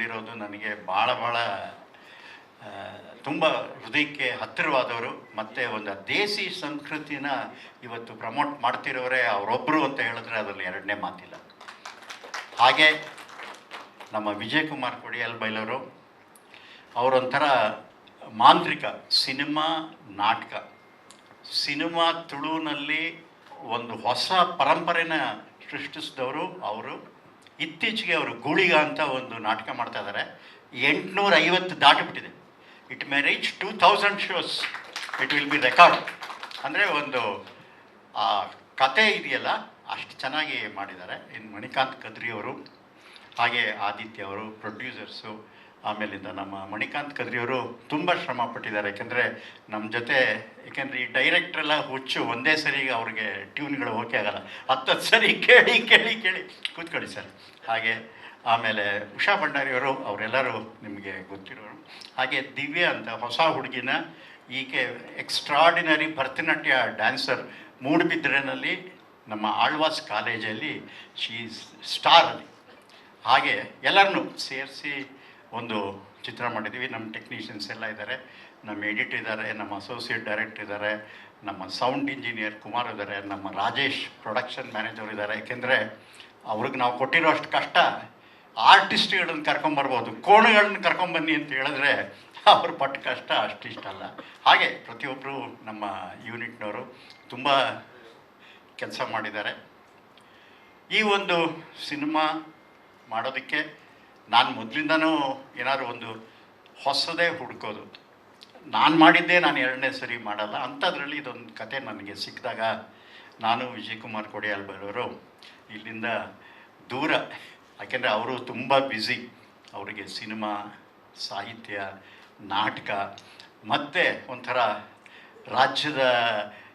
ಬಂದಿರೋದು ನನಗೆ ಭಾಳ ಭಾಳ ತುಂಬ ಹೃದಯಕ್ಕೆ ಹತ್ತಿರವಾದವರು, ಮತ್ತು ಒಂದು ದೇಸಿ ಸಂಸ್ಕೃತಿನ ಇವತ್ತು ಪ್ರಮೋಟ್ ಮಾಡ್ತಿರೋರೇ ಅವರೊಬ್ಬರು ಅಂತ ಹೇಳಿದ್ರೆ ಅದರಲ್ಲಿ ಎರಡನೇ ಮಾತಿಲ್ಲ. ಹಾಗೆ ನಮ್ಮ ವಿಜಯಕುಮಾರ್ ಕೊಡಿಯಲ್ ಬೈಲವರು ಅವರೊಂಥರ ಮಾಂತ್ರಿಕ, ಸಿನಿಮಾ ನಾಟಕ. ಸಿನಿಮಾ ತುಳುನಲ್ಲಿ ಒಂದು ಹೊಸ ಪರಂಪರೆನ ಸೃಷ್ಟಿಸಿದವರು ಅವರು. ಇತ್ತೀಚೆಗೆ ಅವರು ಗೂಳಿಗ ಅಂತ ಒಂದು ನಾಟಕ ಮಾಡ್ತಾ ಇದ್ದಾರೆ ಎಂಟುನೂರ ಐವತ್ತು ದಾಟಿಬಿಟ್ಟಿದೆ. It may reach two thousand shows it will be record ಅಂದರೆ ಒಂದು, ಆ, ಕತೆ ಇದೆಯಲ್ಲ, ಅಷ್ಟು ಚೆನ್ನಾಗಿ ಮಾಡಿದ್ದಾರೆ. ಇನ್ನು ಮಣಿಕಾಂತ್ ಕದ್ರಿ ಅವರು, ಹಾಗೆ ಆದಿತ್ಯ ಅವರು ಪ್ರೊಡ್ಯೂಸರ್ಸು ಆಮೇಲಿಂದ ನಮ್ಮ ಮಣಿಕಾಂತ್ ಕದ್ರಿಯವರು ತುಂಬ ಶ್ರಮ ಪಟ್ಟಿದ್ದಾರೆ. ಯಾಕೆಂದರೆ ನಮ್ಮ ಜೊತೆ, ಯಾಕೆಂದರೆ ಈ ಡೈರೆಕ್ಟ್ರೆಲ್ಲ ಹುಚ್ಚು, ಒಂದೇ ಸರಿ ಅವ್ರಿಗೆ ಟ್ಯೂನ್ಗಳು ಓಕೆ ಆಗಲ್ಲ. ಹತ್ತತ್ತು ಸರಿ ಕೇಳಿ ಕೇಳಿ ಕೇಳಿ ಕೂತ್ಕೊಳ್ಳಿ ಸರ್. ಹಾಗೆ ಆಮೇಲೆ ಉಷಾ ಭಂಡಾರಿಯವರು ಅವರೆಲ್ಲರೂ ನಿಮಗೆ ಗೊತ್ತಿರೋರು. ಹಾಗೆ ದಿವ್ಯ ಅಂತ ಹೊಸ ಹುಡುಗಿನ ಈಕೆ ಎಕ್ಸ್ಟ್ರಾಡಿನರಿ ಭರತನಾಟ್ಯ ಡ್ಯಾನ್ಸರ್ ಮೂಡುಬಿದ್ರೆನಲ್ಲಿ ನಮ್ಮ ಆಳ್ವಾಸ್ ಕಾಲೇಜಲ್ಲಿ ಶೀ ಸ್ಟಾರಲ್ಲಿ ಹಾಗೆ ಎಲ್ಲರನ್ನೂ ಸೇರಿಸಿ ಒಂದು ಚಿತ್ರ ಮಾಡಿದ್ದೀವಿ. ನಮ್ಮ ಟೆಕ್ನಿಷಿಯನ್ಸ್ ಎಲ್ಲ ಇದ್ದಾರೆ. ನಮ್ಮ ಎಡಿಟ್ ಇದ್ದಾರೆ, ನಮ್ಮ ಅಸೋಸಿಯೇಟ್ ಡೈರೆಕ್ಟರ್ ಇದ್ದಾರೆ, ನಮ್ಮ ಸೌಂಡ್ ಇಂಜಿನಿಯರ್ ಕುಮಾರ್ ಇದ್ದಾರೆ, ನಮ್ಮ ರಾಜೇಶ್ ಪ್ರೊಡಕ್ಷನ್ ಮ್ಯಾನೇಜರ್ ಇದ್ದಾರೆ. ಯಾಕೆಂದರೆ ಅವ್ರಿಗೆ ನಾವು ಕೊಟ್ಟಿರೋ ಅಷ್ಟು ಕಷ್ಟ ಆರ್ಟಿಸ್ಟ್ಗಳನ್ನು ಕರ್ಕೊಂಬರ್ಬೋದು ಕೋಣಗಳನ್ನ ಕರ್ಕೊಂಬನ್ನಿ ಅಂತ ಹೇಳಿದ್ರೆ ಅವ್ರ ಪಟ್ಟ ಕಷ್ಟ ಅಷ್ಟಿಷ್ಟ ಅಲ್ಲ. ಹಾಗೆ ಪ್ರತಿಯೊಬ್ಬರು ನಮ್ಮ ಯೂನಿಟ್ನವರು ತುಂಬ ಕೆಲಸ ಮಾಡಿದ್ದಾರೆ. ಈ ಒಂದು ಸಿನಿಮಾ ಮಾಡೋದಕ್ಕೆ ನಾನು ಮೊದಲಿಂದನೂ ಏನಾದ್ರು ಒಂದು ಹೊಸದೇ ಹುಡ್ಕೋದು. ನಾನು ಮಾಡಿದ್ದೇ ನಾನು ಎರಡನೇ ಸರಿ ಮಾಡಲ್ಲ. ಅಂಥದ್ರಲ್ಲಿ ಇದೊಂದು ಕತೆ ನನಗೆ ಸಿಕ್ಕಿದಾಗ ನಾನು ವಿಜಯ್ ಕುಮಾರ್ ಕೊಡಿಯಾಲ್ ಬರೋರು ಇಲ್ಲಿಂದ ದೂರ. ಯಾಕೆಂದರೆ ಅವರು ತುಂಬ ಬ್ಯುಸಿ ಅವರಿಗೆ ಸಿನಿಮಾ, ಸಾಹಿತ್ಯ, ನಾಟಕ, ಮತ್ತು ಒಂಥರ ರಾಜ್ಯದ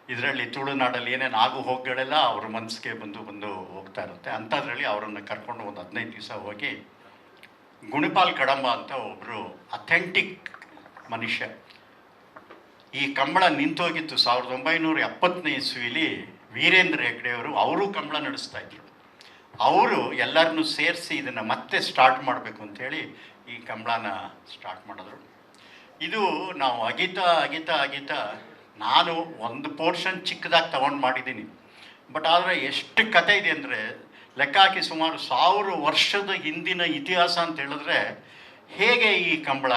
ಇದರಲ್ಲಿ ತುಳುನಾಡಲ್ಲಿ ಏನೇನು ಆಗು ಹೋಗುಗಳೆಲ್ಲ ಅವ್ರ ಮನಸ್ಸಿಗೆ ಬಂದು ಬಂದು ಹೋಗ್ತಾ ಇರುತ್ತೆ. ಅಂಥದ್ರಲ್ಲಿ ಅವರನ್ನು ಕರ್ಕೊಂಡು ಒಂದು ಹದಿನೈದು ದಿವಸ ಹೋಗಿ ಗುಣಿಪಾಲ್ ಕಡಂಬ ಅಂತ ಒಬ್ಬರು ಅಥೆಂಟಿಕ್ ಮನುಷ್ಯ. ಈ ಕಂಬಳ ನಿಂತೋಗಿತ್ತು ಸಾವಿರದ ಒಂಬೈನೂರ ಎಪ್ಪತ್ತನೇ ಇಸ್ವಿಲಿ ವೀರೇಂದ್ರ ಹೆಗ್ಡೆಯವರು ಅವರು ಕಂಬಳ ನಡೆಸ್ತಾ ಇದ್ರು. ಅವರು ಎಲ್ಲರನ್ನೂ ಸೇರಿಸಿ ಇದನ್ನು ಮತ್ತೆ ಸ್ಟಾರ್ಟ್ ಮಾಡಬೇಕು ಅಂಥೇಳಿ ಈ ಕಂಬಳನ ಸ್ಟಾರ್ಟ್ ಮಾಡಿದ್ರು. ಇದು ನಾವು ಅಗಿತ ಅಗಿತ ಅಗಿತ ನಾನು ಒಂದು ಪೋರ್ಷನ್ ಚಿಕ್ಕದಾಗಿ ತಗೊಂಡು ಮಾಡಿದ್ದೀನಿ. ಬಟ್ ಆದರೆ ಎಷ್ಟು ಕತೆ ಇದೆ ಅಂದರೆ ಲೆಕ್ಕ ಹಾಕಿ ಸುಮಾರು ಸಾವಿರ ವರ್ಷದ ಹಿಂದಿನ ಇತಿಹಾಸ ಅಂತ ಹೇಳಿದ್ರೆ ಹೇಗೆ ಈ ಕಂಬಳ,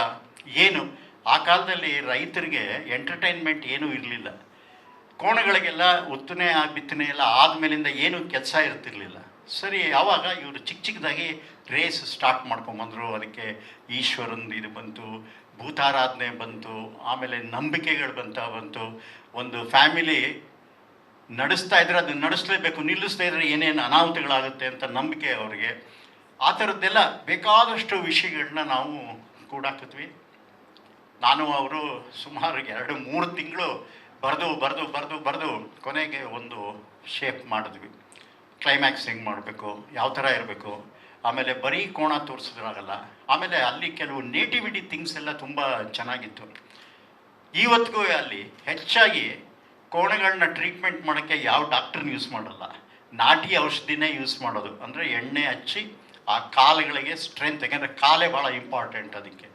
ಏನು? ಆ ಕಾಲದಲ್ಲಿ ರೈತರಿಗೆ ಎಂಟರ್ಟೈನ್ಮೆಂಟ್ ಏನೂ ಇರಲಿಲ್ಲ. ಕೋಣಗಳಿಗೆಲ್ಲ ಉತ್ತನೆ ಬಿತ್ತನೆ ಎಲ್ಲ ಆದಮೇಲಿಂದ ಏನೂ ಕೆಲಸ ಇರ್ತಿರ್ಲಿಲ್ಲ. ಸರಿ ಯಾವಾಗ ಇವರು ಚಿಕ್ಕ ಚಿಕ್ಕದಾಗಿ ರೇಸ್ ಸ್ಟಾರ್ಟ್ ಮಾಡ್ಕೊಂಬಂದರು. ಅದಕ್ಕೆ ಈಶ್ವರಂದು ಇದು ಬಂತು, ಭೂತಾರಾಧನೆ ಬಂತು, ಆಮೇಲೆ ನಂಬಿಕೆಗಳು ಬಂತ ಬಂತು. ಒಂದು ಫ್ಯಾಮಿಲಿ ನಡೆಸ್ತಾ ಇದ್ರೆ ಅದನ್ನ ನಡೆಸಲೇಬೇಕು, ನಿಲ್ಲಿಸ್ತಾ ಇದ್ರೆ ಏನೇನು ಅನಾಹುತಗಳಾಗುತ್ತೆ ಅಂತ ನಂಬಿಕೆ ಅವರಿಗೆ. ಆ ಥರದ್ದೆಲ್ಲ ಬೇಕಾದಷ್ಟು ವಿಷಯಗಳನ್ನ ನಾವು ಕೂಡಾಕಿದ್ವಿ ನಾನು, ಅವರು ಸುಮಾರು ಎರಡು, ಮೂರು ತಿಂಗಳು ಬರೆದು ಬರೆದು ಬರೆದು ಬರೆದು ಕೊನೆಗೆ ಒಂದು ಶೇಪ್ ಮಾಡಿದ್ವಿ. ಕ್ಲೈಮ್ಯಾಕ್ಸ್ ಹೆಂಗೆ ಮಾಡಬೇಕು, ಯಾವ ಥರ ಇರಬೇಕು, ಆಮೇಲೆ ಬರೀ ಕೋಣ ತೋರಿಸಿದ್ರಾಗಲ್ಲ, ಆಮೇಲೆ ಅಲ್ಲಿ ಕೆಲವು ನೇಟಿವಿಟಿ ಥಿಂಗ್ಸ್ ಎಲ್ಲ ತುಂಬ ಚೆನ್ನಾಗಿತ್ತು. ಇವತ್ತಿಗೂ ಅಲ್ಲಿ ಹೆಚ್ಚಾಗಿ ಕೋಣಗಳನ್ನ ಟ್ರೀಟ್ಮೆಂಟ್ ಮಾಡೋಕ್ಕೆ ಯಾವ ಡಾಕ್ಟ್ರನ್ನ ಯೂಸ್ ಮಾಡಲ್ಲ. ನಾಟಿ ಔಷಧಿನೇ ಯೂಸ್ ಮಾಡೋದು. ಅಂದರೆ ಎಣ್ಣೆ ಹಚ್ಚಿ ಆ ಕಾಲುಗಳಿಗೆ ಸ್ಟ್ರೆಂತ್ ಯಾಕೆಂದರೆ ಕಾಲೇ ಭಾಳ ಇಂಪಾರ್ಟೆಂಟ್ ಅದಕ್ಕೆ.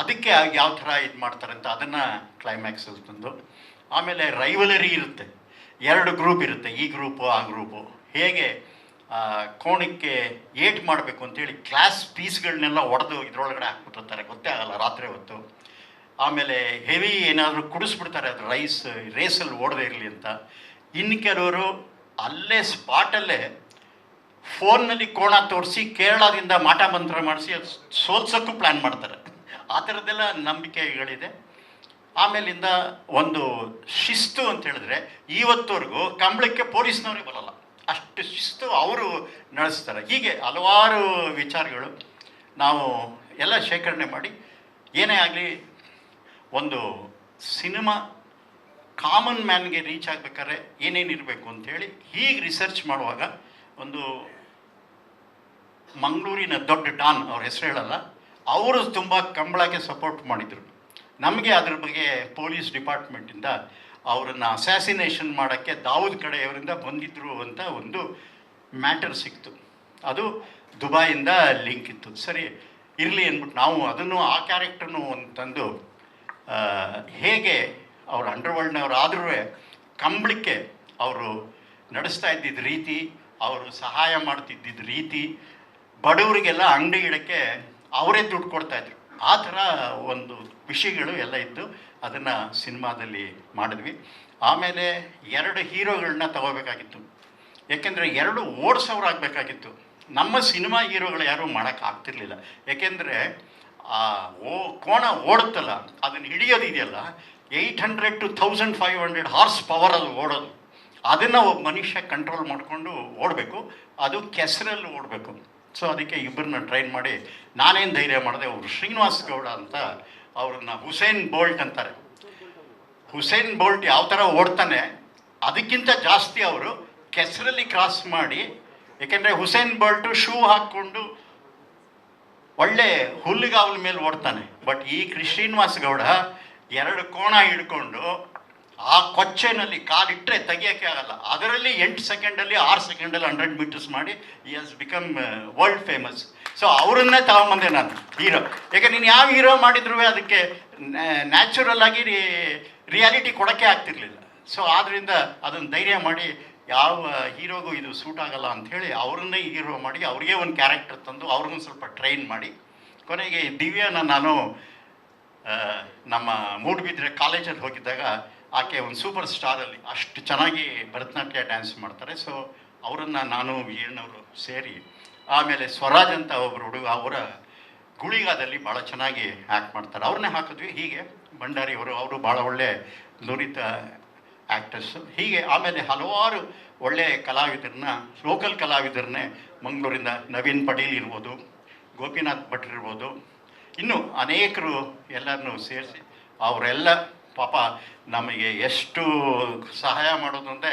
ಅದಕ್ಕೆ ಯಾವ ಥರ ಇದು ಮಾಡ್ತಾರೆ ಅಂತ ಅದನ್ನು ಕ್ಲೈಮ್ಯಾಕ್ಸಲ್ಲಿ ತಂದು, ಆಮೇಲೆ ರೈವಲರಿ ಇರುತ್ತೆ. ಎರಡು ಗ್ರೂಪ್ ಇರುತ್ತೆ, ಈ ಗ್ರೂಪು ಆ ಗ್ರೂಪು ಹೇಗೆ ಕೋಣಕ್ಕೆ ಏಟ್ ಮಾಡಬೇಕು ಅಂತೇಳಿ ಕ್ಲಾಸ್ ಪೀಸ್ಗಳನ್ನೆಲ್ಲ ಒಡೆದು ಇದರೊಳಗಡೆ ಹಾಕ್ಬಿಟ್ಟಿರ್ತಾರೆ. ಗೊತ್ತೇ ಆಗಲ್ಲ, ರಾತ್ರಿ ಹೊತ್ತು. ಆಮೇಲೆ ಹೆವಿ ಏನಾದರೂ ಕುಡಿಸ್ಬಿಡ್ತಾರೆ, ಅದು ರೈಸ್, ರೇಸಲ್ಲಿ ಓಡದೇ ಇರಲಿ ಅಂತ. ಇನ್ನು ಕೆಲವರು ಅಲ್ಲೇ ಸ್ಪಾಟಲ್ಲೇ ಫೋನ್ನಲ್ಲಿ ಕೋಣ ತೋರಿಸಿ ಕೇರಳದಿಂದ ಮಾಟ ಮಂತ್ರ ಮಾಡಿಸಿ ಅದು ಸೋಲ್ಸೋಕ್ಕೂ ಪ್ಲ್ಯಾನ್ ಮಾಡ್ತಾರೆ. ಆ ಥರದ್ದೆಲ್ಲ ನಂಬಿಕೆಗಳಿದೆ. ಆಮೇಲಿಂದ ಒಂದು ಶಿಸ್ತು ಅಂತ ಹೇಳಿದ್ರೆ ಇವತ್ತವರೆಗೂ ಕಂಬಳಕ್ಕೆ ಪೊಲೀಸ್ನವ್ರಿಗೆ ಬರಲ್ಲ. ಅಷ್ಟು ಶಿಸ್ತು ಅವರು ನಡೆಸ್ತಾರೆ. ಹೀಗೆ ಹಲವಾರು ವಿಚಾರಗಳು ನಾವು ಎಲ್ಲ ಶೇಖರಣೆ ಮಾಡಿ, ಏನೇ ಆಗಲಿ ಒಂದು ಸಿನಿಮಾ ಕಾಮನ್ ಮ್ಯಾನ್ಗೆ ರೀಚ್ ಆಗಬೇಕಾದ್ರೆ ಏನೇನು ಇರಬೇಕು ಅಂತೇಳಿ ಹೀಗೆ ರಿಸರ್ಚ್ ಮಾಡುವಾಗ ಒಂದು ಮಂಗಳೂರಿನ ದೊಡ್ಡ ಡಾನ್ ಅವ್ರ ಹೆಸರು ಹೇಳಲ್ಲ, ಅವರು ತುಂಬ ಕಂಬಳಕ್ಕೆ ಸಪೋರ್ಟ್ ಮಾಡಿದರು. ನಮಗೆ ಅದ್ರ ಬಗ್ಗೆ ಪೊಲೀಸ್ ಡಿಪಾರ್ಟ್ಮೆಂಟಿಂದ ಅವರನ್ನು ಅಸ್ಯಾಸಿನೇಷನ್ ಮಾಡೋಕ್ಕೆ ದಾವೂದ್ ಕಡೆಯವರಿಂದ ಬಂದಿದ್ದರು ಅಂತ ಒಂದು ಮ್ಯಾಟರ್ ಸಿಕ್ತು. ಅದು ದುಬಾಯಿಂದ ಲಿಂಕ್ ಇತ್ತು. ಸರಿ, ಇರಲಿ ಅಂದ್ಬಿಟ್ಟು ನಾವು ಅದನ್ನು ಆ ಕ್ಯಾರೆಕ್ಟರ್ನು ಒಂದು ತಂದು ಹೇಗೆ ಅವರು ಅಂಡರ್ವರ್ಲ್ಡ್ನವ್ರು ಆದರೂ ಕಂಬಳಿಕೆ ಅವರು ನಡೆಸ್ತಾ ಇದ್ದಿದ್ದ ರೀತಿ, ಅವರು ಸಹಾಯ ಮಾಡ್ತಿದ್ದಿದ್ದ ರೀತಿ ಬಡವರಿಗೆಲ್ಲ ಅಂಗಡಿ ಇಡೋಕ್ಕೆ ಅವರೇ ದುಡ್ಡು ಕೊಡ್ತಾಯಿದ್ರು ಆ ಥರ ಒಂದು ವಿಷಯಗಳು ಎಲ್ಲ ಇದ್ದು ಅದನ್ನು ಸಿನಿಮಾದಲ್ಲಿ ಮಾಡಿದ್ವಿ. ಆಮೇಲೆ ಎರಡು ಹೀರೋಗಳನ್ನ ತಗೋಬೇಕಾಗಿತ್ತು. ಏಕೆಂದರೆ ಎರಡು ಓಡಿಸೋರು ಆಗಬೇಕಾಗಿತ್ತು ನಮ್ಮ ಸಿನಿಮಾ ಹೀರೋಗಳು ಯಾರೂ ಮಾಡೋಕ್ಕೆ ಆಗ್ತಿರ್ಲಿಲ್ಲ ಯಾಕೆಂದರೆ ಆ ಓ ಕೋಣ ಓಡುತ್ತಲ್ಲ, ಅದನ್ನು ಹಿಡಿಯೋದು ಇದೆಯಲ್ಲ eight hundred to thousand five hundred horsepower ಅದು ಓಡೋದು. ಅದನ್ನು ಒಬ್ಬ ಮನುಷ್ಯ ಕಂಟ್ರೋಲ್ ಮಾಡಿಕೊಂಡು ಓಡಬೇಕು, ಅದು ಕೆಸರಲ್ಲಿ ಓಡಬೇಕು. ಸೊ ಅದಕ್ಕೆ ಇಬ್ಬರನ್ನ ಟ್ರೈನ್ ಮಾಡಿ, ನಾನೇನು ಧೈರ್ಯ ಮಾಡಿದೆ, ಅವರು ಶ್ರೀನಿವಾಸ್ ಗೌಡ ಅಂತ ಅವ್ರನ್ನ ಹುಸೇನ್ ಬೋಲ್ಟ್ ಅಂತಾರೆ. ಹುಸೇನ್ ಬೋಲ್ಟ್ ಯಾವ ಥರ ಓಡ್ತಾನೆ, ಅದಕ್ಕಿಂತ ಜಾಸ್ತಿ ಅವರು ಕೆಸರಲ್ಲಿ ಕ್ರಾಸ್ ಮಾಡಿ, ಏಕೆಂದರೆ ಹುಸೇನ್ ಬೋಲ್ಟು ಶೂ ಹಾಕ್ಕೊಂಡು ಒಳ್ಳೆ ಹುಲ್ಲುಗಾವಲ ಮೇಲೆ ಓಡ್ತಾನೆ. ಬಟ್ ಈ ಕೃಷ್ಣೀನಿವಾಸ ಗೌಡ ಎರಡು ಕೋಣ ಹಿಡ್ಕೊಂಡು ಆ ಕೊಚ್ಚೆನಲ್ಲಿ ಕಾಲಿಟ್ಟರೆ ತೆಗಿಯೋಕ್ಕೆ ಆಗಲ್ಲ. ಅದರಲ್ಲಿ ಎಂಟು ಸೆಕೆಂಡಲ್ಲಿ ಆರು ಸೆಕೆಂಡಲ್ಲಿ ಹಂಡ್ರೆಡ್ ಮೀಟರ್ಸ್ ಮಾಡಿ ಈ has become world famous so ಅವರನ್ನೇ ತಗೊಂಬಂದೆ ನಾನು ಹೀರೋ ಯಾಕೆ, ನೀನು ಯಾವ ಹೀರೋ ಮಾಡಿದ್ರು ಅದಕ್ಕೆ ನ್ಯಾಚುರಲ್ ಆಗಿ ರಿಯಾಲಿಟಿ ಕೊಡೋಕ್ಕೆ ಆಗ್ತಿರ್ಲಿಲ್ಲ. ಸೊ ಆದ್ದರಿಂದ ಅದನ್ನು ಧೈರ್ಯ ಮಾಡಿ ಯಾವ ಹೀರೋಗೂ ಇದು ಸೂಟ್ ಆಗಲ್ಲ ಅಂಥೇಳಿ ಅವ್ರನ್ನೇ ಹೀರೋ ಮಾಡಿ ಅವ್ರಿಗೆ ಒಂದು ಕ್ಯಾರೆಕ್ಟರ್ ತಂದು ಅವ್ರನ್ನ ಸ್ವಲ್ಪ ಟ್ರೈನ್ ಮಾಡಿ. ಕೊನೆಗೆ ದಿವ್ಯಾನ ನಾನು ನಮ್ಮ ಮೂಡುಬಿದ್ರೆ ಕಾಲೇಜಲ್ಲಿ ಹೋಗಿದ್ದಾಗ ಆಕೆ ಒಂದು ಸೂಪರ್ ಸ್ಟಾರಲ್ಲಿ ಅಷ್ಟು ಚೆನ್ನಾಗಿ ಭರತನಾಟ್ಯ ಡ್ಯಾನ್ಸ್ ಮಾಡ್ತಾರೆ. ಸೊ ಅವರನ್ನು ನಾನು ಏನವರು ಸೇರಿ ಆಮೇಲೆ ಸ್ವರಾಜ್ ಅಂತ ಒಬ್ಬರು ಹುಡುಗ ಅವರ ಗುಳಿಗಾದಲ್ಲಿ ಭಾಳ ಚೆನ್ನಾಗಿ ಆ್ಯಕ್ಟ್ ಮಾಡ್ತಾರೆ. ಅವ್ರನ್ನೇ ಹಾಕಿದ್ವಿ ಹೀಗೆ. ಭಂಡಾರಿ ಅವರು ಅವರು ಭಾಳ ಒಳ್ಳೆ ನುರಿತ ಆ್ಯಕ್ಟರ್ಸು ಹೀಗೆ ಆಮೇಲೆ ಹಲವಾರು ಒಳ್ಳೆಯ ಕಲಾವಿದರನ್ನ ಲೋಕಲ್ ಕಲಾವಿದರನ್ನೇ ಮಂಗಳೂರಿಂದ ನವೀನ್ ಪಟೇಲ್ ಇರ್ಬೋದು, ಗೋಪಿನಾಥ್ ಭಟ್ ಇರ್ಬೋದು. ಇನ್ನು ಅನೇಕರು ಎಲ್ಲರನ್ನೂ ಸೇರಿಸಿ, ಅವರೆಲ್ಲ ಪಾಪ ನಮಗೆ ಎಷ್ಟು ಸಹಾಯ ಮಾಡೋದು ಅಂದರೆ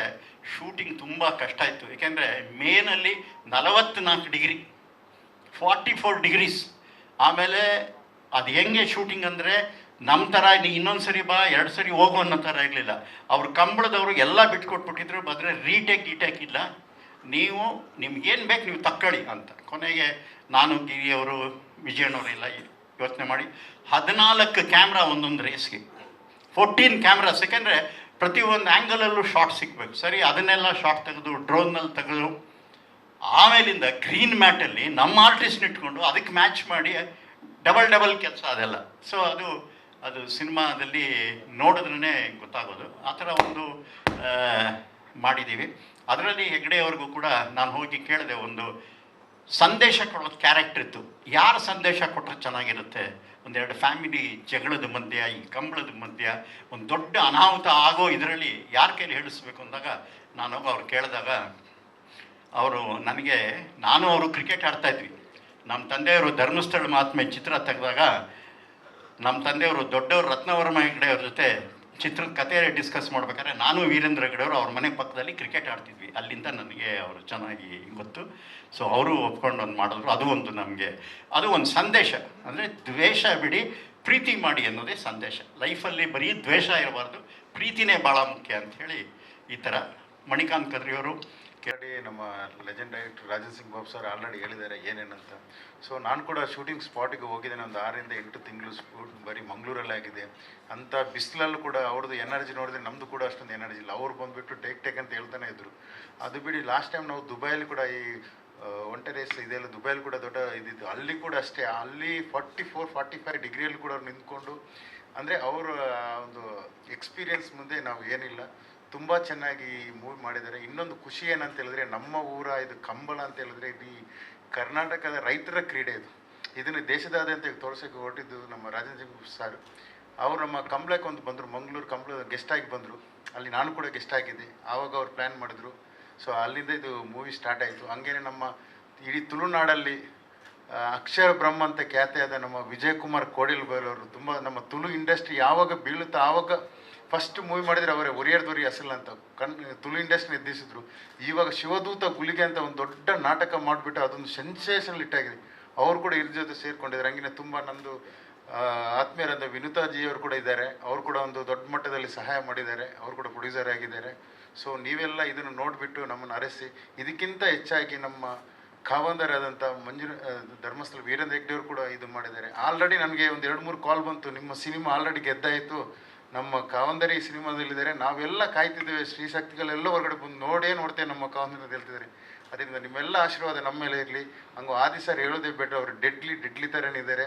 ಶೂಟಿಂಗ್ ತುಂಬ ಕಷ್ಟ ಇತ್ತು ಏಕೆಂದರೆ ಮೇನಲ್ಲಿ ನಲವತ್ತ್ನಾಲ್ಕು ಡಿಗ್ರಿ ಫಾರ್ಟಿ ಫೋರ್ ಡಿಗ್ರೀಸ್ ಆಮೇಲೆ ಅದು ಹೆಂಗೆ ಶೂಟಿಂಗ್ ಅಂದರೆ ನಮ್ಮ ಥರ ಇನ್ನೊಂದು ಸರಿ ಬಾ, ಎರಡು ಸರಿ ಹೋಗು ಅನ್ನೋ ಥರ ಇರಲಿಲ್ಲ. ಅವ್ರು ಕಂಬಳದವರು ಎಲ್ಲ ಬಿಟ್ಕೊಟ್ಬಿಟ್ಟಿದ್ರು, ಬದ್ರೆ ರೀಟೇಕ್ ಗೀಟೇಕ್ ಇಲ್ಲ. ನೀವು, ನಿಮ್ಗೇನು ಬೇಕು ನೀವು ತಕ್ಕೊಳ್ಳಿ ಅಂತ. ಕೊನೆಗೆ ನಾನು ಗಿರಿಯವರು ವಿಜಯಣ್ಣವರೆಲ್ಲ ಯೋಚನೆ ಮಾಡಿ, ಹದಿನಾಲ್ಕು ಕ್ಯಾಮ್ರಾ ಒಂದೊಂದು ರೇಸ್ಗೆ ಫೋರ್ಟೀನ್ ಕ್ಯಾಮ್ರಾ ಯಾಕೆಂದರೆ ಪ್ರತಿಯೊಂದು ಆ್ಯಂಗಲಲ್ಲೂ ಶಾರ್ಟ್ ಸಿಗಬೇಕು. ಸರಿ, ಅದನ್ನೆಲ್ಲ ಶಾರ್ಟ್ ತೆಗೆದು ಡ್ರೋನಲ್ಲಿ ತೆಗೆದು, ಆಮೇಲಿಂದ ಗ್ರೀನ್ ಮ್ಯಾಟಲ್ಲಿ ನಮ್ಮ ಆರ್ಟಿಸ್ಟ್ನ ಇಟ್ಕೊಂಡು ಅದಕ್ಕೆ ಮ್ಯಾಚ್ ಮಾಡಿ ಡಬಲ್ ಡಬಲ್ ಕೆಲಸ ಅದೆಲ್ಲ. ಸೊ ಅದು ಅದು ಸಿನಿಮಾದಲ್ಲಿ ನೋಡಿದ್ರೇ ಗೊತ್ತಾಗೋದು. ಆ ಥರ ಒಂದು ಮಾಡಿದ್ದೀವಿ. ಅದರಲ್ಲಿ ಹೆಗ್ಡೆಯವ್ರಿಗೂ ಕೂಡ ನಾನು ಹೋಗಿ ಕೇಳಿದೆ ಒಂದು ಸಂದೇಶ ಕೊಡೋದು ಕ್ಯಾರೆಕ್ಟರ್ ಇತ್ತು. ಯಾರು ಸಂದೇಶ ಕೊಟ್ಟರೆ ಚೆನ್ನಾಗಿರುತ್ತೆ? ಒಂದೆರಡು ಫ್ಯಾಮಿಲಿ ಜಗಳದ ಮಧ್ಯ, ಈ ಕಂಬಳದ ಮಧ್ಯ, ಒಂದು ದೊಡ್ಡ ಅನಾಹುತ ಆಗೋ ಇದರಲ್ಲಿ ಯಾರ ಕೈಲಿ ಹೇಳಿಸ್ಬೇಕು ಅಂದಾಗ ನಾನು ಅವ್ರು ಕೇಳಿದಾಗ ಅವರು ನನಗೆ, ನಾನು ಅವರು ಕ್ರಿಕೆಟ್ ಆಡ್ತಾಯಿದ್ವಿ ನಮ್ಮ ತಂದೆಯವರು ಧರ್ಮಸ್ಥಳ ಮಹಾತ್ಮೆ ಚಿತ್ರ ತೆಗೆದಾಗ ನಮ್ಮ ತಂದೆಯವರು, ದೊಡ್ಡವರು, ರತ್ನವರ್ಮ ಹೆಗ್ಡೆ ಅವ್ರ ಜೊತೆ ಚಿತ್ರದ ಕತೆ ಡಿಸ್ಕಸ್ ಮಾಡ್ಬೇಕಾದ್ರೆ ನಾನು ವೀರೇಂದ್ರ ಹೆಗ್ಡೆಯವರು ಅವ್ರ ಮನೆ ಪಕ್ಕದಲ್ಲಿ ಕ್ರಿಕೆಟ್ ಆಡ್ತಿದ್ವಿ. ಅಲ್ಲಿಂದ ನನಗೆ ಅವರು ಚೆನ್ನಾಗಿ ಗೊತ್ತು. ಸೊ ಅವರು ಒಪ್ಕೊಂಡು ಒಂದು ಮಾಡಿದ್ರು. ಅದು ಒಂದು ನಮಗೆ, ಅದು ಒಂದು ಸಂದೇಶ. ಅಂದರೆ ದ್ವೇಷ ಬಿಡಿ, ಪ್ರೀತಿ ಮಾಡಿ ಅನ್ನೋದೇ ಸಂದೇಶ. ಲೈಫಲ್ಲಿ ಬರೀ ದ್ವೇಷ ಇರಬಾರ್ದು, ಪ್ರೀತಿನೇ ಭಾಳ ಮುಖ್ಯ ಅಂಥೇಳಿ ಈ ಥರ ಮಣಿಕಾಂತ್ ಕದ್ರಿಯವರು ಆಲ್ರೆಡಿ ನಮ್ಮ legend director Rajan Singh Babu sir already ಹೇಳಿದ್ದಾರೆ ಏನೇನಂತ ಸೊ ನಾನು ಕೂಡ ಶೂಟಿಂಗ್ ಸ್ಪಾಟಿಗೆ ಹೋಗಿದ್ದೇನೆ ಒಂದು ಆರರಿಂದ ಎಂಟು ತಿಂಗಳು ಸ್ಪೂಟ್ ಬರೀ ಮಂಗಳೂರಲ್ಲೇ ಆಗಿದೆ. ಅಂಥ ಬಿಸಿಲಲ್ಲೂ ಕೂಡ ಅವ್ರದ್ದು ಎನರ್ಜಿ ನೋಡಿದ್ರೆ ನಮ್ಮದು ಕೂಡ ಅಷ್ಟೊಂದು ಎನರ್ಜಿ ಇಲ್ಲ. ಅವ್ರು ಬಂದುಬಿಟ್ಟು ಟೇಕ್ ಟೇಕ್ ಅಂತ ಹೇಳ್ತಾನೆ ಇದ್ರು. ಅದು ಬಿಡಿ ಲಾಸ್ಟ್ ಟೈಮ್ ನಾವು ದುಬೈಯಲ್ಲಿ ಕೂಡ ಈ ಒಂಟೆ ರೇಸ್ ಇದೆಲ್ಲ ದುಬೈಯಲ್ಲಿ ಕೂಡ ದೊಡ್ಡ ಇದಿದ್ದು ಅಲ್ಲಿ ಕೂಡ ಅಷ್ಟೇ, ಅಲ್ಲಿ ಫಾರ್ಟಿ ಫೋರ್ ಫಾರ್ಟಿ ಫೈವ್ ಡಿಗ್ರಿಯಲ್ಲಿ ಕೂಡ ಅವ್ರು ನಿಂತ್ಕೊಂಡು, ಅಂದರೆ ಅವರ ಒಂದು ಎಕ್ಸ್ಪೀರಿಯನ್ಸ್ ಮುಂದೆ ನಾವು ಏನಿಲ್ಲ. ತುಂಬ ಚೆನ್ನಾಗಿ ಮೂವಿ ಮಾಡಿದ್ದಾರೆ. ಇನ್ನೊಂದು ಖುಷಿ ಏನಂತ ಹೇಳಿದ್ರೆ, ನಮ್ಮ ಊರ ಇದು ಕಂಬಳ ಅಂತ ಹೇಳಿದ್ರೆ, ಇಡೀ ಕರ್ನಾಟಕದ ರೈತರ ಕ್ರೀಡೆ ಇದು. ಇದನ್ನು ದೇಶದಾದ್ಯಂತ ತೋರ್ಸೋಕ್ಕೆ ಹೊರಟಿದ್ದು ನಮ್ಮ ರಾಜೇಂದ್ರ ಸಿಂಗ್ ಸರ್. ಅವರು ನಮ್ಮ ಕಂಬಳಕ್ಕೆ ಒಂದು ಬಂದರು, ಮಂಗಳೂರು ಕಂಬಳ ಗೆಸ್ಟ್ ಆಗಿ ಬಂದರು. ಅಲ್ಲಿ ನಾನು ಕೂಡ ಗೆಸ್ಟ್ ಆಗಿದ್ದೆ. ಆವಾಗ ಅವ್ರು ಪ್ಲ್ಯಾನ್ ಮಾಡಿದ್ರು. ಸೊ ಅಲ್ಲಿಂದ ಇದು ಮೂವಿ ಸ್ಟಾರ್ಟ್ ಆಯಿತು. ಹಂಗೇನೆ ನಮ್ಮ ಇಡೀ ತುಳುನಾಡಲ್ಲಿ ಅಕ್ಷರ ಬ್ರಹ್ಮ ಅಂತ ಖ್ಯಾತಿಯಾದ ನಮ್ಮ ವಿಜಯ್ ಕುಮಾರ್ ಕೋಡಿಲ್ ಅವರು ತುಂಬ ನಮ್ಮ ತುಳು ಇಂಡಸ್ಟ್ರಿ ಯಾವಾಗ ಬೀಳುತ್ತೋ ಆವಾಗ ಫಸ್ಟ್ ಮೂವಿ ಮಾಡಿದ್ರೆ ಅವರೇ ಒರಿಯರ್ದೊರಿ ಅಸಲ್ ಅಂತ ಕಣ್, ತುಳು ಇಂಡಸ್ಟ್ರಿ ಎದ್ದಿಸಿದ್ರು ಇವಾಗ ಶಿವದೂತ ಗುಲಿಗೆ ಅಂತ ಒಂದು ದೊಡ್ಡ ನಾಟಕ ಮಾಡಿಬಿಟ್ಟು ಅದೊಂದು ಸೆನ್ಸೇಷನ್ ಇಟ್ಟಾಗಿದೆ ಅವರು ಕೂಡ ಇದ್ರ ಜೊತೆ ಸೇರಿಕೊಂಡಿದ್ದಾರೆ. ಹಂಗಿನ ತುಂಬ ನಮ್ಮದು ಆತ್ಮೀಯರಾದ ವಿನುತಾಜಿ ಅವರು ಕೂಡ ಇದ್ದಾರೆ. ಅವರು ಕೂಡ ಒಂದು ದೊಡ್ಡ ಮಟ್ಟದಲ್ಲಿ ಸಹಾಯ ಮಾಡಿದ್ದಾರೆ. ಅವರು ಕೂಡ ಪ್ರೊಡ್ಯೂಸರ್ ಆಗಿದ್ದಾರೆ. ಸೊ, ನೀವೆಲ್ಲ ಇದನ್ನು ನೋಡಿಬಿಟ್ಟು ನಮ್ಮನ್ನು ಅರಸಿ. ಇದಕ್ಕಿಂತ ಹೆಚ್ಚಾಗಿ ನಮ್ಮ ಕಾವಂದರಾದಂಥ ಮಂಜು ಧರ್ಮಸ್ಥಳ ವೀರೇಂದ್ರ ಹೆಗ್ಡೆಯವರು ಕೂಡ ಇದು ಮಾಡಿದ್ದಾರೆ. ಆಲ್ರೆಡಿ ನನಗೆ ಒಂದು ಎರಡು ಮೂರು ಕಾಲ್ ಬಂತು. ನಿಮ್ಮ ಸಿನಿಮಾ ಆಲ್ರೆಡಿ ಗೆದ್ದಾಯಿತು. ನಮ್ಮ ಕಾವಂದರಿ ಸಿನಿಮಾದಲ್ಲಿದ್ದಾರೆ. ನಾವೆಲ್ಲ ಕಾಯ್ತಿದ್ದೇವೆ. ಶ್ರೀಶಕ್ತಿಗಳೆಲ್ಲ ಹೊರಗಡೆ ಬಂದು ನೋಡೇ ನೋಡ್ತೇವೆ ನಮ್ಮ ಕಾವಂದರಿ ಅಂತ ಹೇಳ್ತಿದ್ದಾರೆ. ಅದರಿಂದ ನಿಮ್ಮೆಲ್ಲ ಆಶೀರ್ವಾದ ನಮ್ಮ ಮೇಲೆ ಇರಲಿ. ಹಂಗು ಆದಿ ಸರ್ ಹೇಳೋದೇ ಬೇಡ ಅವರು ಡೆಡ್ಲಿ ಡೆಡ್ಲಿ ಥರನೇ ಇದ್ದಾರೆ.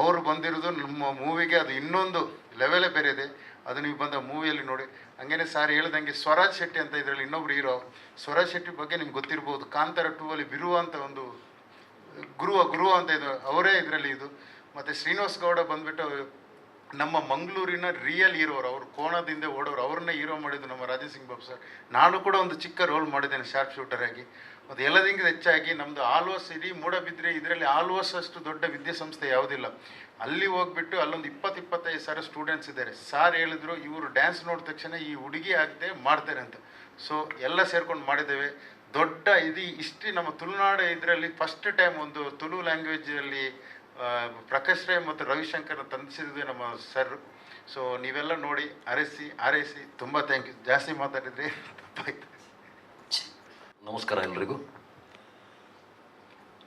ಅವರು ಬಂದಿರೋದು ನಮ್ಮ ಮೂವಿಗೆ ಅದು ಇನ್ನೊಂದು ಲೆವೆಲೇ ಬೇರೆ ಇದೆ. ಅದು ನೀವು ಬಂದ ಮೂವಿಯಲ್ಲಿ ನೋಡಿ. ಹಂಗೇನೆ ಸಾರ್ ಹೇಳ್ದಂಗೆ ಸ್ವರಾಜ್ ಶೆಟ್ಟಿ ಅಂತ ಇದರಲ್ಲಿ ಇನ್ನೊಬ್ರು ಹೀರೋ ಸ್ವರಾಜ್ ಶೆಟ್ಟಿ ಬಗ್ಗೆ ನಿಮ್ಗೆ ಗೊತ್ತಿರ್ಬೋದು. ಕಾಂತಾರ ಟೂ ಅಲ್ಲಿ ಬಿರುವ ಅಂತ ಒಂದು ಗುರುವ ಗುರುವ ಅಂತ ಇದು, ಅವರೇ ಇದರಲ್ಲಿ ಇದು. ಮತ್ತು ಶ್ರೀನಿವಾಸ್ ಗೌಡ ಬಂದ್ಬಿಟ್ಟು ನಮ್ಮ ಮಂಗಳೂರಿನ ರಿಯಲ್ ಹೀರೋರು, ಅವರು ಕೋಣದಿಂದ ಓಡೋರು, ಅವ್ರನ್ನೇ ಹೀರೋ ಮಾಡಿದ್ದು ನಮ್ಮ ರಾಜೇಶ್ ಸಿಂಗ್ ಬಾಬು ಸರ್. ನಾನು ಕೂಡ ಒಂದು ಚಿಕ್ಕ ರೋಲ್ ಮಾಡಿದ್ದೇನೆ ಶಾರ್ಪ್ ಶೂಟರ್ ಆಗಿ. ಮತ್ತು ಎಲ್ಲದಕ್ಕಿಂತ ಹೆಚ್ಚಾಗಿ ನಮ್ಮದು ಆಲ್ವಾಸ್ ಇಡೀ ಮೂಡಬಿದ್ರೆ ಇದರಲ್ಲಿ ಆಲ್ವಾಸ್ ಅಷ್ಟು ದೊಡ್ಡ ವಿದ್ಯಾಸಂಸ್ಥೆ ಯಾವುದಿಲ್ಲ. ಅಲ್ಲಿ ಹೋಗ್ಬಿಟ್ಟು ಅಲ್ಲೊಂದು ಇಪ್ಪತ್ತು ಇಪ್ಪತ್ತೈದು ಸಾವಿರ ಸ್ಟೂಡೆಂಟ್ಸ್ ಇದ್ದಾರೆ. ಸಾರ್ ಹೇಳಿದ್ರು, ಇವರು ಡ್ಯಾನ್ಸ್ ನೋಡಿದ ತಕ್ಷಣ ಈ ಹುಡುಗಿ ಆಗದೆ ಮಾಡ್ತಾರೆ ಅಂತ. ಸೊ ಎಲ್ಲ ಸೇರ್ಕೊಂಡು ಮಾಡಿದ್ದೇವೆ. ದೊಡ್ಡ ಇದು ಇಷ್ಟು ನಮ್ಮ ತುಳುನಾಡು ಇದರಲ್ಲಿ ಫಸ್ಟ್ ಟೈಮ್ ಒಂದು ತುಳು ಲ್ಯಾಂಗ್ವೇಜಲ್ಲಿ ಪ್ರಕಾಶ್ ರೈ ಮತ್ತು ರವಿಶಂಕರ್ ತಂದಿಸಿದ್ವಿ ನಮ್ಮ ಸರ್ ಸೊ ನೀವೆಲ್ಲ ನೋಡಿ ಅರಸಿ, ಆರೈಸಿ ತುಂಬ ಥ್ಯಾಂಕ್ ಯು ಜಾಸ್ತಿ ಮಾತಾಡಿದ್ರಿ ನಮಸ್ಕಾರ ಎಲ್ರಿಗೂ.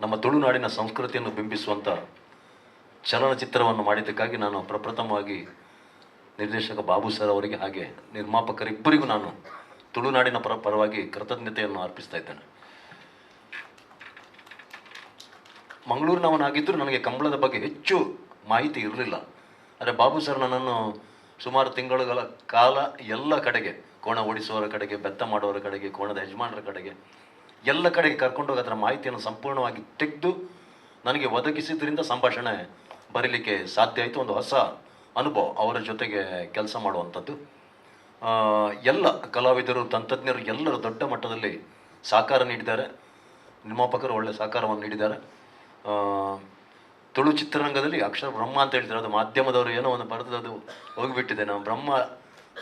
ನಮ್ಮ ತುಳುನಾಡಿನ ಸಂಸ್ಕೃತಿಯನ್ನು ಬಿಂಬಿಸುವಂಥ ಚಲನಚಿತ್ರವನ್ನು ಮಾಡಿದ್ದಕ್ಕಾಗಿ ನಾನು ಪ್ರಪ್ರಥಮವಾಗಿ ನಿರ್ದೇಶಕ ಬಾಬು ಸರ್ ಅವರಿಗೆ ಹಾಗೆ ನಿರ್ಮಾಪಕರಿಬ್ಬರಿಗೂ ನಾನು ತುಳುನಾಡಿನ ಪರ, ಪರವಾಗಿ ಕೃತಜ್ಞತೆಯನ್ನು ಅರ್ಪಿಸ್ತಾ ಇದ್ದೇನೆ. ಮಂಗಳೂರಿನವನಾಗಿದ್ದರೂ ನನಗೆ ಕಂಬಳದ ಬಗ್ಗೆ ಹೆಚ್ಚು ಮಾಹಿತಿ ಇರಲಿಲ್ಲ. ಆದರೆ ಬಾಬು ಸರ್ ನನ್ನನ್ನು ಸುಮಾರು ತಿಂಗಳುಗಳ ಕಾಲ ಎಲ್ಲ ಕಡೆಗೆ, ಕೋಣ ಓಡಿಸುವವರ ಕಡೆಗೆ, ಬೆತ್ತ ಮಾಡುವವರ ಕಡೆಗೆ, ಕೋಣದ ಯಜಮಾನರ ಕಡೆಗೆ, ಎಲ್ಲ ಕಡೆಗೆ ಕರ್ಕೊಂಡೋಗಿ ಅದರ ಮಾಹಿತಿಯನ್ನು ಸಂಪೂರ್ಣವಾಗಿ ತೆಗೆದು ನನಗೆ ಒದಗಿಸಿದ್ರಿಂದ ಸಂಭಾಷಣೆ ಬರೀಲಿಕ್ಕೆ ಸಾಧ್ಯ ಆಯಿತು. ಒಂದು ಹೊಸ ಅನುಭವ ಅವರ ಜೊತೆಗೆ ಕೆಲಸ ಮಾಡುವಂಥದ್ದು. ಎಲ್ಲ ಕಲಾವಿದರು, ತಂತ್ರಜ್ಞರು ಎಲ್ಲರೂ ದೊಡ್ಡ ಮಟ್ಟದಲ್ಲಿ ಸಹಕಾರ ನೀಡಿದ್ದಾರೆ. ನಿರ್ಮಾಪಕರು ಒಳ್ಳೆಯ ಸಹಕಾರವನ್ನು ನೀಡಿದ್ದಾರೆ. ತುಳು ಚಿತ್ರರಂಗದಲ್ಲಿ ಅಕ್ಷರ ಬ್ರಹ್ಮ ಅಂತ ಹೇಳ್ತಾರೆ. ಅದು ಮಾಧ್ಯಮದವರು ಏನೋ ಒಂದು ಬರೆದು ಅದು ಹೋಗಿಬಿಟ್ಟಿದೆ. ನಮ್ಮ ಬ್ರಹ್ಮ,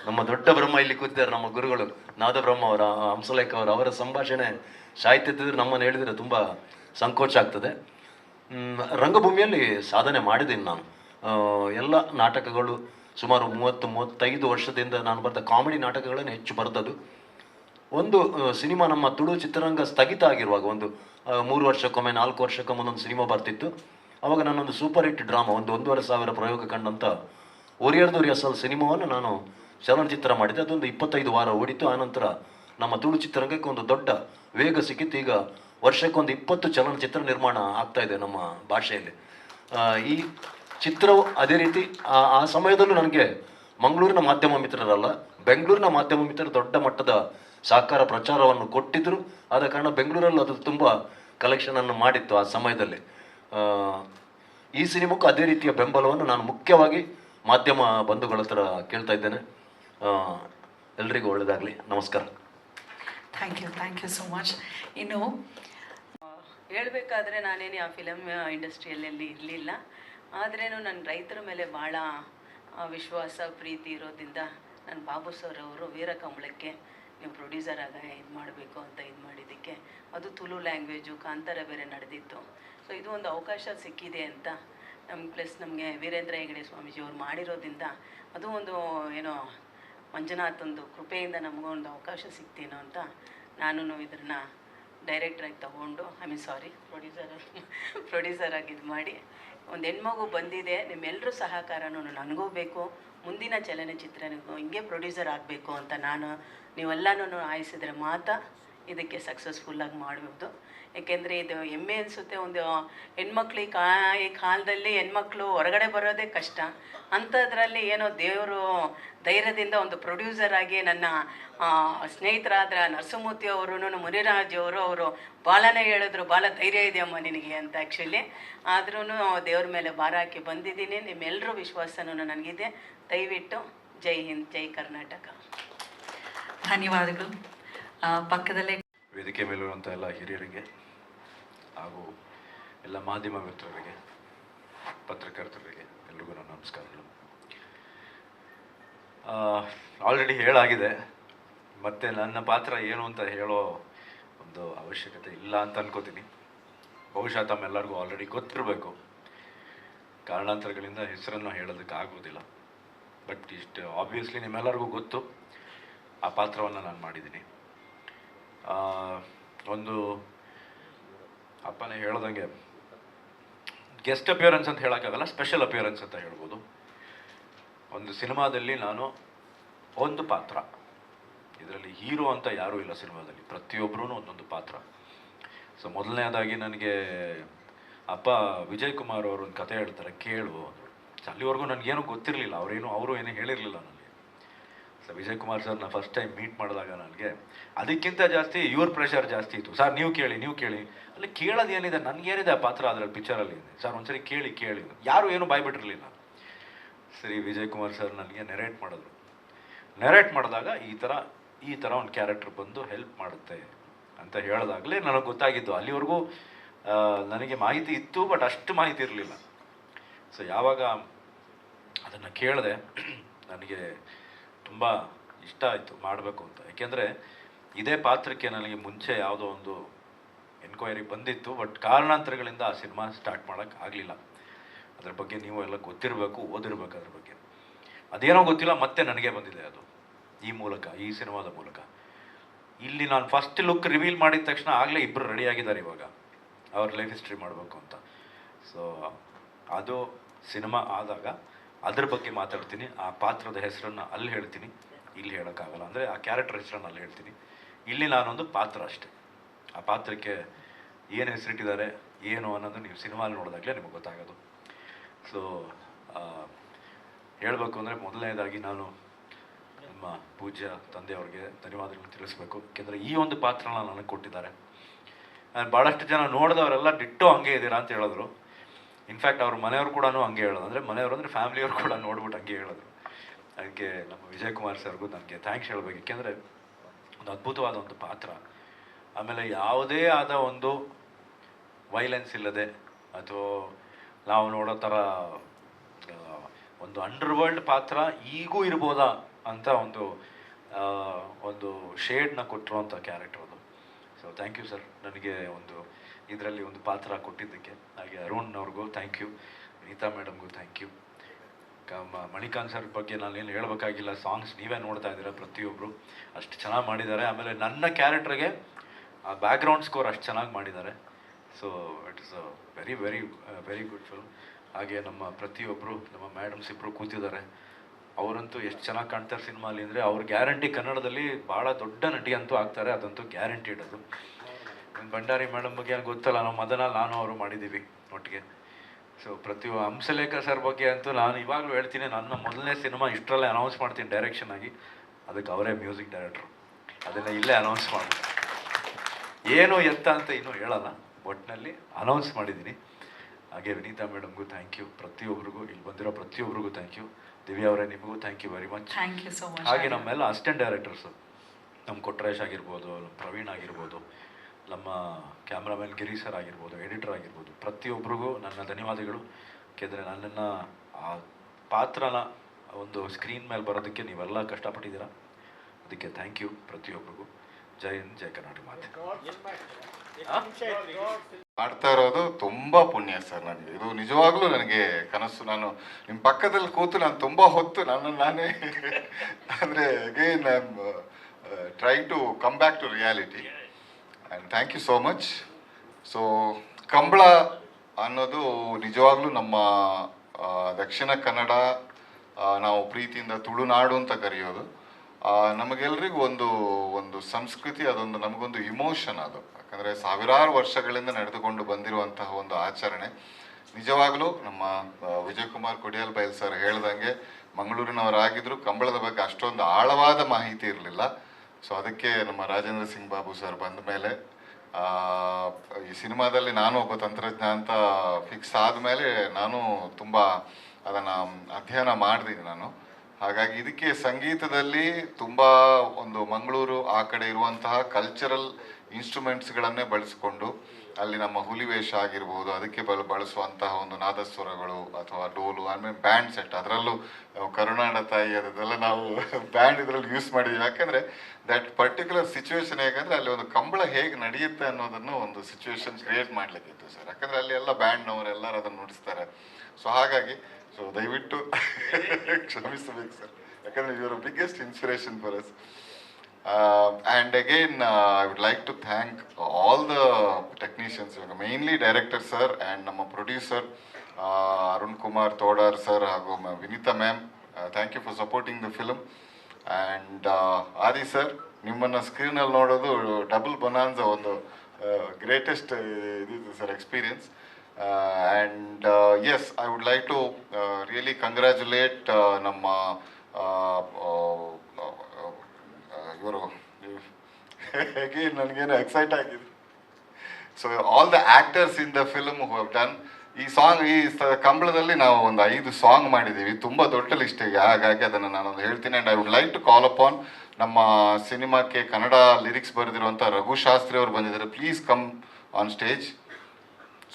ನಮ್ಮ ದೊಡ್ಡ ಬ್ರಹ್ಮ ಇಲ್ಲಿ ಕೂತಿದ್ದಾರೆ, ನಮ್ಮ ಗುರುಗಳು. ನಾದ ಬ್ರಹ್ಮ ಅವರ, ಹಂಸಲೇಖ ಅವರು, ಅವರ ಸಂಭಾಷಣೆ ಸಾಹಿತ್ಯದಿದ್ರೆ ನಮ್ಮನ್ನು ಹೇಳಿದರೆ ತುಂಬ ಸಂಕೋಚ ಆಗ್ತದೆ. ರಂಗಭೂಮಿಯಲ್ಲಿ ಸಾಧನೆ ಮಾಡಿದ್ದೀನಿ ನಾನು. ಎಲ್ಲ ನಾಟಕಗಳು ಸುಮಾರು ಮೂವತ್ತು, ಮೂವತ್ತೈದು ವರ್ಷದಿಂದ ನಾನು ಬರೆದ ಕಾಮಿಡಿ ನಾಟಕಗಳನ್ನು ಹೆಚ್ಚು ಬರೆದದು ಒಂದು ಸಿನಿಮಾ ನಮ್ಮ ತುಳು ಚಿತ್ರರಂಗ ಸ್ಥಗಿತ ಆಗಿರುವಾಗ ಒಂದು ಮೂರು ವರ್ಷಕ್ಕೊಮ್ಮೆ, ನಾಲ್ಕು ವರ್ಷಕ್ಕೊಮ್ಮೆ ಒಂದೊಂದು ಸಿನಿಮಾ ಬರ್ತಿತ್ತು. ಅವಾಗ ನಾನೊಂದು ಸೂಪರ್ ಹಿಟ್ ಡ್ರಾಮಾ, ಒಂದು ಒಂದೂವರೆ ಸಾವಿರ ಪ್ರಯೋಗ ಕಂಡಂಥ ಒರಿಯರ್ದು ರಿಹರ್ಸಲ್ ಸಿನಿಮಾವನ್ನು ನಾನು ಚಲನಚಿತ್ರ ಮಾಡಿದೆ ಅದೊಂದು ಇಪ್ಪತ್ತೈದು ವಾರ ಓಡಿತು ಆನಂತರ ನಮ್ಮ ತುಳು ಚಿತ್ರರಂಗಕ್ಕೆ ಒಂದು ದೊಡ್ಡ ವೇಗ ಸಿಕ್ಕಿತ್ತು. ಈಗ ವರ್ಷಕ್ಕೊಂದು ಇಪ್ಪತ್ತು ಚಲನಚಿತ್ರ ನಿರ್ಮಾಣ ಆಗ್ತಾ ಇದೆ ನಮ್ಮ ಭಾಷೆಯಲ್ಲಿ. ಈ ಚಿತ್ರವು ಅದೇ ರೀತಿ ಆ ಸಮಯದಲ್ಲೂ ನನಗೆ ಮಂಗಳೂರಿನ ಮಾಧ್ಯಮ ಮಿತ್ರರಲ್ಲ, ಬೆಂಗಳೂರಿನ ಮಾಧ್ಯಮ ಮಿತ್ರರು ದೊಡ್ಡ ಮಟ್ಟದ ಸಹಕಾರ ಪ್ರಚಾರವನ್ನು ಕೊಟ್ಟಿದ್ದರು ಆದ ಕಾರಣ ಬೆಂಗಳೂರಲ್ಲಿ ಅದು ತುಂಬ ಕಲೆಕ್ಷನನ್ನು ಮಾಡಿತ್ತು ಆ ಸಮಯದಲ್ಲಿ. ಈ ಸಿನಿಮಾಕ್ಕೂ ಅದೇ ರೀತಿಯ ಬೆಂಬಲವನ್ನು ನಾನು ಮುಖ್ಯವಾಗಿ ಮಾಧ್ಯಮ ಬಂಧುಗಳ ಹತ್ರ ಕೇಳ್ತಾ ಇದ್ದೇನೆ. ಎಲ್ರಿಗೂ ಒಳ್ಳೆಯದಾಗಲಿ ನಮಸ್ಕಾರ. Thank you thank you so much ಇನ್ನು ಹೇಳಬೇಕಾದ್ರೆ ನಾನೇನು ಆ ಫಿಲಮ್ ಇಂಡಸ್ಟ್ರಿಯಲ್ಲಿ ಇರಲಿಲ್ಲ. ಆದ್ರೇನು ನನ್ನ ರೈತರ ಮೇಲೆ ಭಾಳ ವಿಶ್ವಾಸ, ಪ್ರೀತಿ ಇರೋದ್ರಿಂದ ನನ್ನ ಬಾಬು ಸರ್ ಅವರು ವೀರಕಂಬಳಕ್ಕೆ ನೀವು ಪ್ರೊಡ್ಯೂಸರ್ ಆಗ ಇದು ಮಾಡಬೇಕು ಅಂತ ಇದು ಮಾಡಿದ್ದಕ್ಕೆ ಅದು ತುಳು ಲ್ಯಾಂಗ್ವೇಜು ಕಾಂತಾರ ಬೇರೆ ನಡೆದಿತ್ತು. ಸೊ ಇದು ಒಂದು ಅವಕಾಶ ಸಿಕ್ಕಿದೆ ಅಂತ ನಮ್ಗೆ ಪ್ಲಸ್ ನಮಗೆ ವೀರೇಂದ್ರ ಹೆಗಡೆ ಸ್ವಾಮೀಜಿ ಅವ್ರು ಮಾಡಿರೋದ್ರಿಂದ ಅದು ಒಂದು, ಏನೋ ಮಂಜುನಾಥಂದು ಕೃಪೆಯಿಂದ ನಮಗೊಂದು ಅವಕಾಶ ಸಿಕ್ತೇನೋ ಅಂತ ನಾನು ಇದನ್ನು ಡೈರೆಕ್ಟ್ರಾಗಿ ತಗೊಂಡು I mean sorry producer producer ಆಗಿ ಇದು ಮಾಡಿ, ಒಂದು ಹೆಣ್ಮಗು ಬಂದಿದೆ ನಿಮ್ಮೆಲ್ಲರೂ ಸಹಕಾರನೂ ನನಗೂ ಬೇಕು. ಮುಂದಿನ ಚಲನಚಿತ್ರ ಹಿಂಗೆ ಪ್ರೊಡ್ಯೂಸರ್ ಆಗಬೇಕು ಅಂತ ನಾನು ನೀವೆಲ್ಲನೂ ಆಯಿಸಿದ್ರೆ ಮಾತ್ರ ಇದಕ್ಕೆ ಸಕ್ಸಸ್ಫುಲ್ಲಾಗಿ ಮಾಡ್ಬೋದು ಏಕೆಂದರೆ ಇದು ಹೆಮ್ಮೆ ಅನಿಸುತ್ತೆ, ಒಂದು ಹೆಣ್ಮಕ್ಳಿಗೆ ಕಾ, ಈ ಕಾಲದಲ್ಲಿ ಹೆಣ್ಮಕ್ಳು ಹೊರಗಡೆ ಬರೋದೇ ಕಷ್ಟ. ಅಂಥದ್ರಲ್ಲಿ ಏನೋ ದೇವರು ಧೈರ್ಯದಿಂದ ಒಂದು ಪ್ರೊಡ್ಯೂಸರ್ ಆಗಿ ನನ್ನ ಸ್ನೇಹಿತರಾದ ನರಸಿಂಹಮೂರ್ತಿ ಅವರು ಮುನಿರಾಜ್ ಅವರು ಅವರು ಭಾಳನೇ ಹೇಳಿದ್ರು ಭಾಳ ಧೈರ್ಯ ಇದೆಯಮ್ಮ ನಿನಗೆ ಅಂತ ಆ್ಯಕ್ಚುಲಿ ಆದ್ರೂ ದೇವ್ರ ಮೇಲೆ ಭಾರ ಹಾಕಿ ಬಂದಿದ್ದೀನಿ. ನಿಮ್ಮೆಲ್ಲರೂ ವಿಶ್ವಾಸನೂ ನನಗಿದೆ. ದಯವಿಟ್ಟು ಜೈ ಹಿಂದ್, ಜೈ ಕರ್ನಾಟಕ. ಧನ್ಯವಾದಗಳು. ಪಕ್ಕದಲ್ಲೇ ವೇದಿಕೆ ಮೇಲಿರುವಂಥ ಎಲ್ಲ ಹಿರಿಯರಿಗೆ ಹಾಗೂ ಎಲ್ಲ ಮಾಧ್ಯಮ ಮಿತ್ರರಿಗೆ, ಪತ್ರಕರ್ತರಿಗೆ ಎಲ್ರಿಗೂ ನನ್ನ ನಮಸ್ಕಾರಗಳು. ಆಲ್ರೆಡಿ ಹೇಳಾಗಿದೆ, ಮತ್ತು ನನ್ನ ಪಾತ್ರ ಏನು ಅಂತ ಹೇಳೋ ಒಂದು ಅವಶ್ಯಕತೆ ಇಲ್ಲ ಅಂತ ಅನ್ಕೋತೀನಿ. ಬಹುಶಃ ತಮ್ಮೆಲ್ಲರಿಗೂ ಆಲ್ರೆಡಿ ಗೊತ್ತಿರಬೇಕು. ಕಾರಣಾಂತರಗಳಿಂದ ಹೆಸರನ್ನು ಹೇಳೋದಕ್ಕೆ ಆಗೋದಿಲ್ಲ ಬಟ್ ಇಷ್ಟು ಆಬ್ವಿಯಸ್ಲಿ ನಿಮ್ಮೆಲ್ಲರಿಗೂ ಗೊತ್ತು. ಆ ಪಾತ್ರವನ್ನು ನಾನು ಮಾಡಿದ್ದೀನಿ. ಒಂದು ಅಪ್ಪನೇ ಹೇಳ್ದಂಗೆ ಗೆಸ್ಟ್ ಅಪಿಯರೆನ್ಸ್ ಅಂತ ಹೇಳೋಕ್ಕಾಗಲ್ಲ ಸ್ಪೆಷಲ್ ಅಪಿಯರೆನ್ಸ್ ಅಂತ ಹೇಳ್ಬೋದು. ಒಂದು ಸಿನಿಮಾದಲ್ಲಿ ನಾನು ಒಂದು ಪಾತ್ರ. ಇದರಲ್ಲಿ ಹೀರೋ ಅಂತ ಯಾರೂ ಇಲ್ಲ ಸಿನಿಮಾದಲ್ಲಿ ಪ್ರತಿಯೊಬ್ಬರೂ ಒಂದೊಂದು ಪಾತ್ರ. ಸೊ ಮೊದಲನೇದಾಗಿ ನನಗೆ ಅಪ್ಪ ವಿಜಯ್ ಕುಮಾರ್ ಅವರು ಒಂದು ಕತೆ ಹೇಳ್ತಾರೆ, ಕೇಳು ಅಂದರು. ಅಲ್ಲಿವರೆಗೂ ನನಗೇನು ಗೊತ್ತಿರಲಿಲ್ಲ, ಅವರೇನು, ಅವರು ಏನೂ ಹೇಳಿರಲಿಲ್ಲ ನನಗೆ. ಸೊ ವಿಜಯ್ ಕುಮಾರ್ ಸರ್ನ ಫಸ್ಟ್ ಟೈಮ್ ಮೀಟ್ ಮಾಡಿದಾಗ ನನಗೆ, ಅದಕ್ಕಿಂತ ಜಾಸ್ತಿ ಇವ್ರ ಪ್ರೆಷರ್ ಜಾಸ್ತಿ ಇತ್ತು. ಸರ್, ನೀವು ಕೇಳಿ ನೀವು ಕೇಳಿ. ಅಲ್ಲಿ ಕೇಳೋದು ಏನಿದೆ? ನನಗೇನಿದೆ ಆ ಪಾತ್ರ ಅದರಲ್ಲಿ ಪಿಕ್ಚರಲ್ಲಿ ಸರ್, ಒಂದ್ಸರಿ ಕೇಳಿ ಕೇಳಿ. ಯಾರು ಏನು ಬಾಯ್ಬಿಟ್ಟಿರಲಿಲ್ಲ. ಸರಿ, ವಿಜಯ್ ಕುಮಾರ್ ಸರ್ ನನಗೆ ನೆರೇಟ್ ಮಾಡಿದ್ರು. ನೆರೇಟ್ ಮಾಡಿದಾಗ ಈ ಥರ ಈ ಥರ ಒಂದು ಕ್ಯಾರೆಕ್ಟರ್ ಬಂದು ಹೆಲ್ಪ್ ಮಾಡುತ್ತೆ ಅಂತ ಹೇಳಿದಾಗಲೇ ನನಗೆ ಗೊತ್ತಾಗಿದ್ದು. ಅಲ್ಲಿವರೆಗೂ ನನಗೆ ಮಾಹಿತಿ ಇತ್ತು ಬಟ್ ಅಷ್ಟು ಮಾಹಿತಿ ಇರಲಿಲ್ಲ. ಸೊ ಯಾವಾಗ ಅದನ್ನು ಕೇಳಿದೆ, ನನಗೆ ತುಂಬ ಇಷ್ಟ ಆಯಿತು ಮಾಡಬೇಕು ಅಂತ. ಯಾಕೆಂದರೆ ಇದೇ ಪಾತ್ರಕ್ಕೆ ನನಗೆ ಮುಂಚೆ ಯಾವುದೋ ಒಂದು ಎನ್ಕ್ವೈರಿ ಬಂದಿತ್ತು ಬಟ್ ಕಾರಣಾಂತರಗಳಿಂದ ಆ ಸಿನಿಮಾ ಸ್ಟಾರ್ಟ್ ಮಾಡೋಕ್ಕೆ ಆಗಲಿಲ್ಲ. ಅದ್ರ ಬಗ್ಗೆ ನೀವು ಎಲ್ಲ ಗೊತ್ತಿರಬೇಕು, ಓದಿರ್ಬೇಕು ಅದ್ರ ಬಗ್ಗೆ. ಅದೇನೋ ಗೊತ್ತಿಲ್ಲ, ಮತ್ತೆ ನನಗೆ ಬಂದಿದೆ ಅದು. ಈ ಮೂಲಕ, ಈ ಸಿನಿಮಾದ ಮೂಲಕ. ಇಲ್ಲಿ ನಾನು ಫಸ್ಟ್ ಲುಕ್ ರಿವೀಲ್ ಮಾಡಿದ ತಕ್ಷಣ ಆಗಲೇ ಇಬ್ಬರು ರೆಡಿ ಆಗಿದ್ದಾರೆ ಇವಾಗ. ಅವ್ರ ಲೈಫ್ ಹಿಸ್ಟ್ರಿ ಮಾಡಬೇಕು ಅಂತ. ಸೊ ಅದು ಸಿನಿಮಾ ಆದಾಗ ಅದ್ರ ಬಗ್ಗೆ ಮಾತಾಡ್ತೀನಿ. ಆ ಪಾತ್ರದ ಹೆಸರನ್ನು ಅಲ್ಲಿ ಹೇಳ್ತೀನಿ. ಇಲ್ಲಿ ಹೇಳೋಕ್ಕಾಗಲ್ಲ. ಅಂದರೆ ಆ ಕ್ಯಾರೆಕ್ಟರ್ ಹೆಸರನ್ನು ಅಲ್ಲಿ ಹೇಳ್ತೀನಿ. ಇಲ್ಲಿ ನಾನೊಂದು ಪಾತ್ರ ಅಷ್ಟೆ. ಆ ಪಾತ್ರಕ್ಕೆ ಏನು ಹೆಸರಿಟ್ಟಿದ್ದಾರೆ, ಏನು ಅನ್ನೋದು ನೀವು ಸಿನಿಮಾಲಿ ನೋಡಿದಾಗಲೇ ನಿಮಗೆ ಗೊತ್ತಾಗೋದು. ಸೊ ಹೇಳಬೇಕು ಅಂದರೆ ಮೊದಲನೇದಾಗಿ ನಾನು ನಮ್ಮ ಪೂಜ್ಯ ತಂದೆಯವ್ರಿಗೆ ಧನ್ಯವಾದಗಳು ತಿಳಿಸ್ಬೇಕು. ಯಾಕೆಂದರೆ ಈ ಒಂದು ಪಾತ್ರನ ನನಗೆ ಕೊಟ್ಟಿದ್ದಾರೆ. ನಾನು ಭಾಳಷ್ಟು ಜನ ನೋಡಿದವರೆಲ್ಲ ಡಿಟ್ಟು ಹಂಗೆ ಇದ್ದೀರಾ ಅಂತ ಹೇಳಿದ್ರು. ಇನ್ಫ್ಯಾಕ್ಟ್ ಅವ್ರ ಮನೆಯವ್ರು ಕೂಡ ಹಂಗೆ ಹೇಳೋದು. ಅಂದರೆ ಮನೆಯವರು ಅಂದರೆ ಫ್ಯಾಮಿಲಿಯವ್ರು ಕೂಡ ನೋಡ್ಬಿಟ್ಟು ಹಂಗೆ ಹೇಳೋದು. ಅದಕ್ಕೆ ನಮ್ಮ ವಿಜಯ್ ಕುಮಾರ್ ಸರ್ಗೂ ನನಗೆ ಥ್ಯಾಂಕ್ಸ್ ಹೇಳಬೇಕು. ಯಾಕೆಂದರೆ ಒಂದು ಅದ್ಭುತವಾದ ಒಂದು ಪಾತ್ರ. ಆಮೇಲೆ ಯಾವುದೇ ಆದ ಒಂದು ವೈಲೆನ್ಸ್ ಇಲ್ಲದೆ ಅಥವಾ ನಾವು ನೋಡೋ ಥರ ಒಂದು ಅಂಡರ್ ವರ್ಲ್ಡ್ ಪಾತ್ರ ಈಗೂ ಇರ್ಬೋದಾ ಅಂತ ಒಂದು ಒಂದು ಶೇಡ್ನ ಕೊಟ್ಟಿರುವಂಥ ಕ್ಯಾರೆಕ್ಟರ್ ಅದು. ಸೊ ಥ್ಯಾಂಕ್ ಯು ಸರ್ ನನಗೆ ಒಂದು ಇದರಲ್ಲಿ ಒಂದು ಪಾತ್ರ ಕೊಟ್ಟಿದ್ದಕ್ಕೆ. ಹಾಗೆ ಅರುಣ್ ಅವ್ರಿಗೂ ಥ್ಯಾಂಕ್ ಯು ನೀತಾ ಮೇಡಮ್ಗೂ ಥ್ಯಾಂಕ್ ಯು ಮಣಿಕಾಂತ್ ಸರ್ ಬಗ್ಗೆ ನಾನೇನು ಹೇಳಬೇಕಾಗಿಲ್ಲ. ಸಾಂಗ್ಸ್ ನೀವೇ ನೋಡ್ತಾ ಇದ್ದೀರಾ ಪ್ರತಿಯೊಬ್ಬರು ಅಷ್ಟು ಚೆನ್ನಾಗಿ ಮಾಡಿದ್ದಾರೆ. ಆಮೇಲೆ ನನ್ನ ಕ್ಯಾರೆಕ್ಟರ್ಗೆ ಆ ಬ್ಯಾಕ್ಗ್ರೌಂಡ್ ಸ್ಕೋರ್ ಅಷ್ಟು ಚೆನ್ನಾಗಿ ಮಾಡಿದ್ದಾರೆ. So it is a very very very good film ಹಾಗೆ ನಮ್ಮ ಪ್ರತಿಯೊಬ್ಬರು ನಮ್ಮ ಮೇಡಮ್ಸ್ ಇಬ್ಬರು ಕೂತಿದ್ದಾರೆ. ಅವರಂತೂ ಎಷ್ಟು ಚೆನ್ನಾಗಿ ಕಾಣ್ತಾರೆ ಸಿನಿಮಾಲಿ ಅಂದರೆ ಅವ್ರ ಗ್ಯಾರಂಟಿ ಕನ್ನಡದಲ್ಲಿ ಭಾಳ ದೊಡ್ಡ ನಟಿ ಅಂತೂ ಆಗ್ತಾರೆ. ಅದಂತೂ ಗ್ಯಾರಂಟಿಡ್ ಅದು. ಭಂಡಾರಿ ಮೇಡಮ್ ಬಗ್ಗೆ ಏನೋ ಗೊತ್ತಲ್ಲ ನಾವು ಮದನ ನಾನು ಅವರು ಮಾಡಿದ್ದೀವಿ ಒಟ್ಟಿಗೆ. ಸೊ ಪ್ರತಿ ಹಂಸಲೇಖ ಸರ್ ಬಗ್ಗೆ ಅಂತೂ ನಾನು ಇವಾಗಲೂ ಹೇಳ್ತೀನಿ ನನ್ನ ಮೊದಲನೇ ಸಿನಿಮಾ ಇಷ್ಟರಲ್ಲೇ ಅನೌನ್ಸ್ ಮಾಡ್ತೀನಿ ಡೈರೆಕ್ಷನ್ ಆಗಿ. ಅದಕ್ಕೆ ಅವರೇ ಮ್ಯೂಸಿಕ್ ಡೈರೆಕ್ಟ್ರು ಅದನ್ನು ಇಲ್ಲೇ ಅನೌನ್ಸ್ ಮಾಡಿ ಏನು ಎತ್ತ ಅಂತ ಇನ್ನೂ ಹೇಳಲ್ಲ ಒಟ್ಟಿನಲ್ಲಿ ಅನೌನ್ಸ್ ಮಾಡಿದ್ದೀನಿ. ಹಾಗೆ ವಿನೀತಾ ಮೇಡಮ್ಗೂ ಥ್ಯಾಂಕ್ ಯು ಪ್ರತಿಯೊಬ್ಬರಿಗೂ ಇಲ್ಲಿ ಬಂದಿರೋ ಪ್ರತಿಯೊಬ್ಬರಿಗೂ ಥ್ಯಾಂಕ್ ಯು ದಿವ್ಯಾ ಅವರೇ ನಿಮಗೂ thank you very much thank you so much ಹಾಗೆ ನಮ್ಮೆಲ್ಲ ಅಸಿಸ್ಟೆಂಟ್ ಡೈರೆಕ್ಟರ್ಸು ನಮ್ಮ ಕೊಟ್ರೇಶ್ ಆಗಿರ್ಬೋದು ನಮ್ಮ ಪ್ರವೀಣ್ ಆಗಿರ್ಬೋದು ನಮ್ಮ ಕ್ಯಾಮ್ರಾಮನ್ ಗಿರಿ ಸರ್ ಆಗಿರ್ಬೋದು ಎಡಿಟರ್ ಆಗಿರ್ಬೋದು ಪ್ರತಿಯೊಬ್ಬರಿಗೂ ನನ್ನ ಧನ್ಯವಾದಗಳು. ಯಾಕೆಂದರೆ ನನ್ನನ್ನು ಆ ಪಾತ್ರನ ಒಂದು ಸ್ಕ್ರೀನ್ ಮೇಲೆ ಬರೋದಕ್ಕೆ ನೀವೆಲ್ಲ ಕಷ್ಟಪಟ್ಟಿದ್ದೀರಾ. ಅದಕ್ಕೆ ಥ್ಯಾಂಕ್ ಯು ಪ್ರತಿಯೊಬ್ಬರಿಗೂ ಜೈ ಹಿಂದ್ ಜೈ ಕರ್ನಾಟಕ ಮಾತೆ. ಮಾಡ್ತಾ ಇರೋದು ತುಂಬ ಪುಣ್ಯ ಸರ್ ನನಗೆ. ಇದು ನಿಜವಾಗ್ಲೂ ನನಗೆ ಕನಸು. ನಾನು ನಿಮ್ಮ ಪಕ್ಕದಲ್ಲಿ ಕೂತು ನಾನು ತುಂಬ ಹೊತ್ತು ನನ್ನ ನಾನೇ ಅಂದರೆ again I try to come back to reality and thank you so much so Kambala ಅನ್ನೋದು ನಿಜವಾಗ್ಲೂ ನಮ್ಮ ದಕ್ಷಿಣ ಕನ್ನಡ ನಾವು ಪ್ರೀತಿಯಿಂದ ತುಳುನಾಡು ಅಂತ ಕರೆಯೋದು. ನಮಗೆಲ್ಲರಿಗೂ ಒಂದು ಒಂದು ಸಂಸ್ಕೃತಿ, ಅದೊಂದು ನಮಗೊಂದು ಇಮೋಷನ್ ಅದು. ಯಾಕಂದರೆ ಸಾವಿರಾರು ವರ್ಷಗಳಿಂದ ನಡೆದುಕೊಂಡು ಬಂದಿರುವಂತಹ ಒಂದು ಆಚರಣೆ. ನಿಜವಾಗಲೂ ನಮ್ಮ ವಿಜಯಕುಮಾರ್ ಕೊಡಿಯಲ್ ಬೈಲ್ ಸರ್ ಹೇಳ್ದಂಗೆ ಮಂಗಳೂರಿನವರಾಗಿದ್ದರೂ ಕಂಬಳದ ಬಗ್ಗೆ ಅಷ್ಟೊಂದು ಆಳವಾದ ಮಾಹಿತಿ ಇರಲಿಲ್ಲ. ಸೊ ಅದಕ್ಕೆ ನಮ್ಮ ರಾಜೇಂದ್ರ ಸಿಂಗ್ ಬಾಬು ಸರ್ ಬಂದ ಮೇಲೆ ಈ ಸಿನಿಮಾದಲ್ಲಿ ನಾನು ಒಬ್ಬ ತಂತ್ರಜ್ಞ ಅಂತ ಫಿಕ್ಸ್ ಆದಮೇಲೆ ನಾನು ತುಂಬ ಅದನ್ನು ಅಧ್ಯಯನ ಮಾಡಿದ್ದೀನಿ ನಾನು. ಹಾಗಾಗಿ ಇದಕ್ಕೆ ಸಂಗೀತದಲ್ಲಿ ತುಂಬ ಒಂದು ಮಂಗಳೂರು ಆ ಕಡೆ ಇರುವಂತಹ ಕಲ್ಚರಲ್ ಇನ್ಸ್ಟ್ರೂಮೆಂಟ್ಸ್ಗಳನ್ನೇ ಬಳಸಿಕೊಂಡು ಅಲ್ಲಿ ನಮ್ಮ ಹುಲಿವೇಷ ಆಗಿರ್ಬೋದು, ಅದಕ್ಕೆ ಬಳ ಬಳಸುವಂತಹ ಒಂದು ನಾದಸ್ವರಗಳು ಅಥವಾ ಡೋಲು ಆಮೇಲೆ ಬ್ಯಾಂಡ್ ಸೆಟ್ ಅದರಲ್ಲೂ ನಾವು ಕರುನಾಡ ತಾಯಿ ಅದೆಲ್ಲ ನಾವು ಬ್ಯಾಂಡ್ ಇದರಲ್ಲಿ ಯೂಸ್ ಮಾಡಿದ್ವಿ. ಯಾಕಂದ್ರೆ ದಟ್ ಪರ್ಟಿಕ್ಯುಲರ್ ಸಿಚುವೇಶನ್ ಹೇಗಂದರೆ ಅಲ್ಲಿ ಒಂದು ಕಂಬಳ ಹೇಗೆ ನಡೆಯುತ್ತೆ ಅನ್ನೋದನ್ನು ಒಂದು ಸಿಚುವೇಶನ್ ಕ್ರಿಯೇಟ್ ಮಾಡ್ಲಿಕ್ಕಿತ್ತು ಸರ್ ಯಾಕಂದ್ರೆ ಅಲ್ಲಿ ಎಲ್ಲ ಬ್ಯಾಂಡ್ನವರು ಎಲ್ಲರೂ ಅದನ್ನು ನುಡಿಸ್ತಾರೆ. ಸೊ ಹಾಗಾಗಿ ಸೊ ದಯವಿಟ್ಟು ಕ್ಷಮಿಸಬೇಕು ಸರ್ ಯಾಕಂದ್ರೆ ಇವರ biggest inspiration for us and again I would like to thank all the technicians ಇವಾಗ ಮೇನ್ಲಿ ಡೈರೆಕ್ಟರ್ ಸರ್ ಆ್ಯಂಡ್ ನಮ್ಮ ಪ್ರೊಡ್ಯೂಸರ್ ಅರುಣ್ ಕುಮಾರ್ ತೋಡಾರ್ ಸರ್ ಹಾಗೂ Vineetha ma'am thank you for supporting the film and Adi sir ನಿಮ್ಮನ್ನು ಸ್ಕ್ರೀನಲ್ಲಿ ನೋಡೋದು double bonanza ಒಂದು greatest ಇದಿದೆ sir experience and yes I would like to really congratulate ನಮ್ಮ ಇವರು ಹೇಗೆ ನನಗೇನು ಎಕ್ಸೈಟ್ ಆಗಿದೆ. So all the actors in the film who have done ಈ ಸಾಂಗ್ ಈ ಕಂಬಳದಲ್ಲಿ ನಾವು ಒಂದು ಐದು ಸಾಂಗ್ ಮಾಡಿದ್ದೀವಿ. ತುಂಬ ದೊಡ್ಡ ಲಿಸ್ಟಿಗೆ ಹಾಗಾಗಿ ಅದನ್ನು ನಾನೊಂದು ಹೇಳ್ತೀನಿ. And I would like to call upon ನಮ್ಮ ಸಿನಿಮಾಕ್ಕೆ ಕನ್ನಡ ಲಿರಿಕ್ಸ್ ಬರೆದಿರುವಂಥ ರಘು ಶಾಸ್ತ್ರಿ ಅವರು ಬಂದಿದ್ದಾರೆ. Please come on stage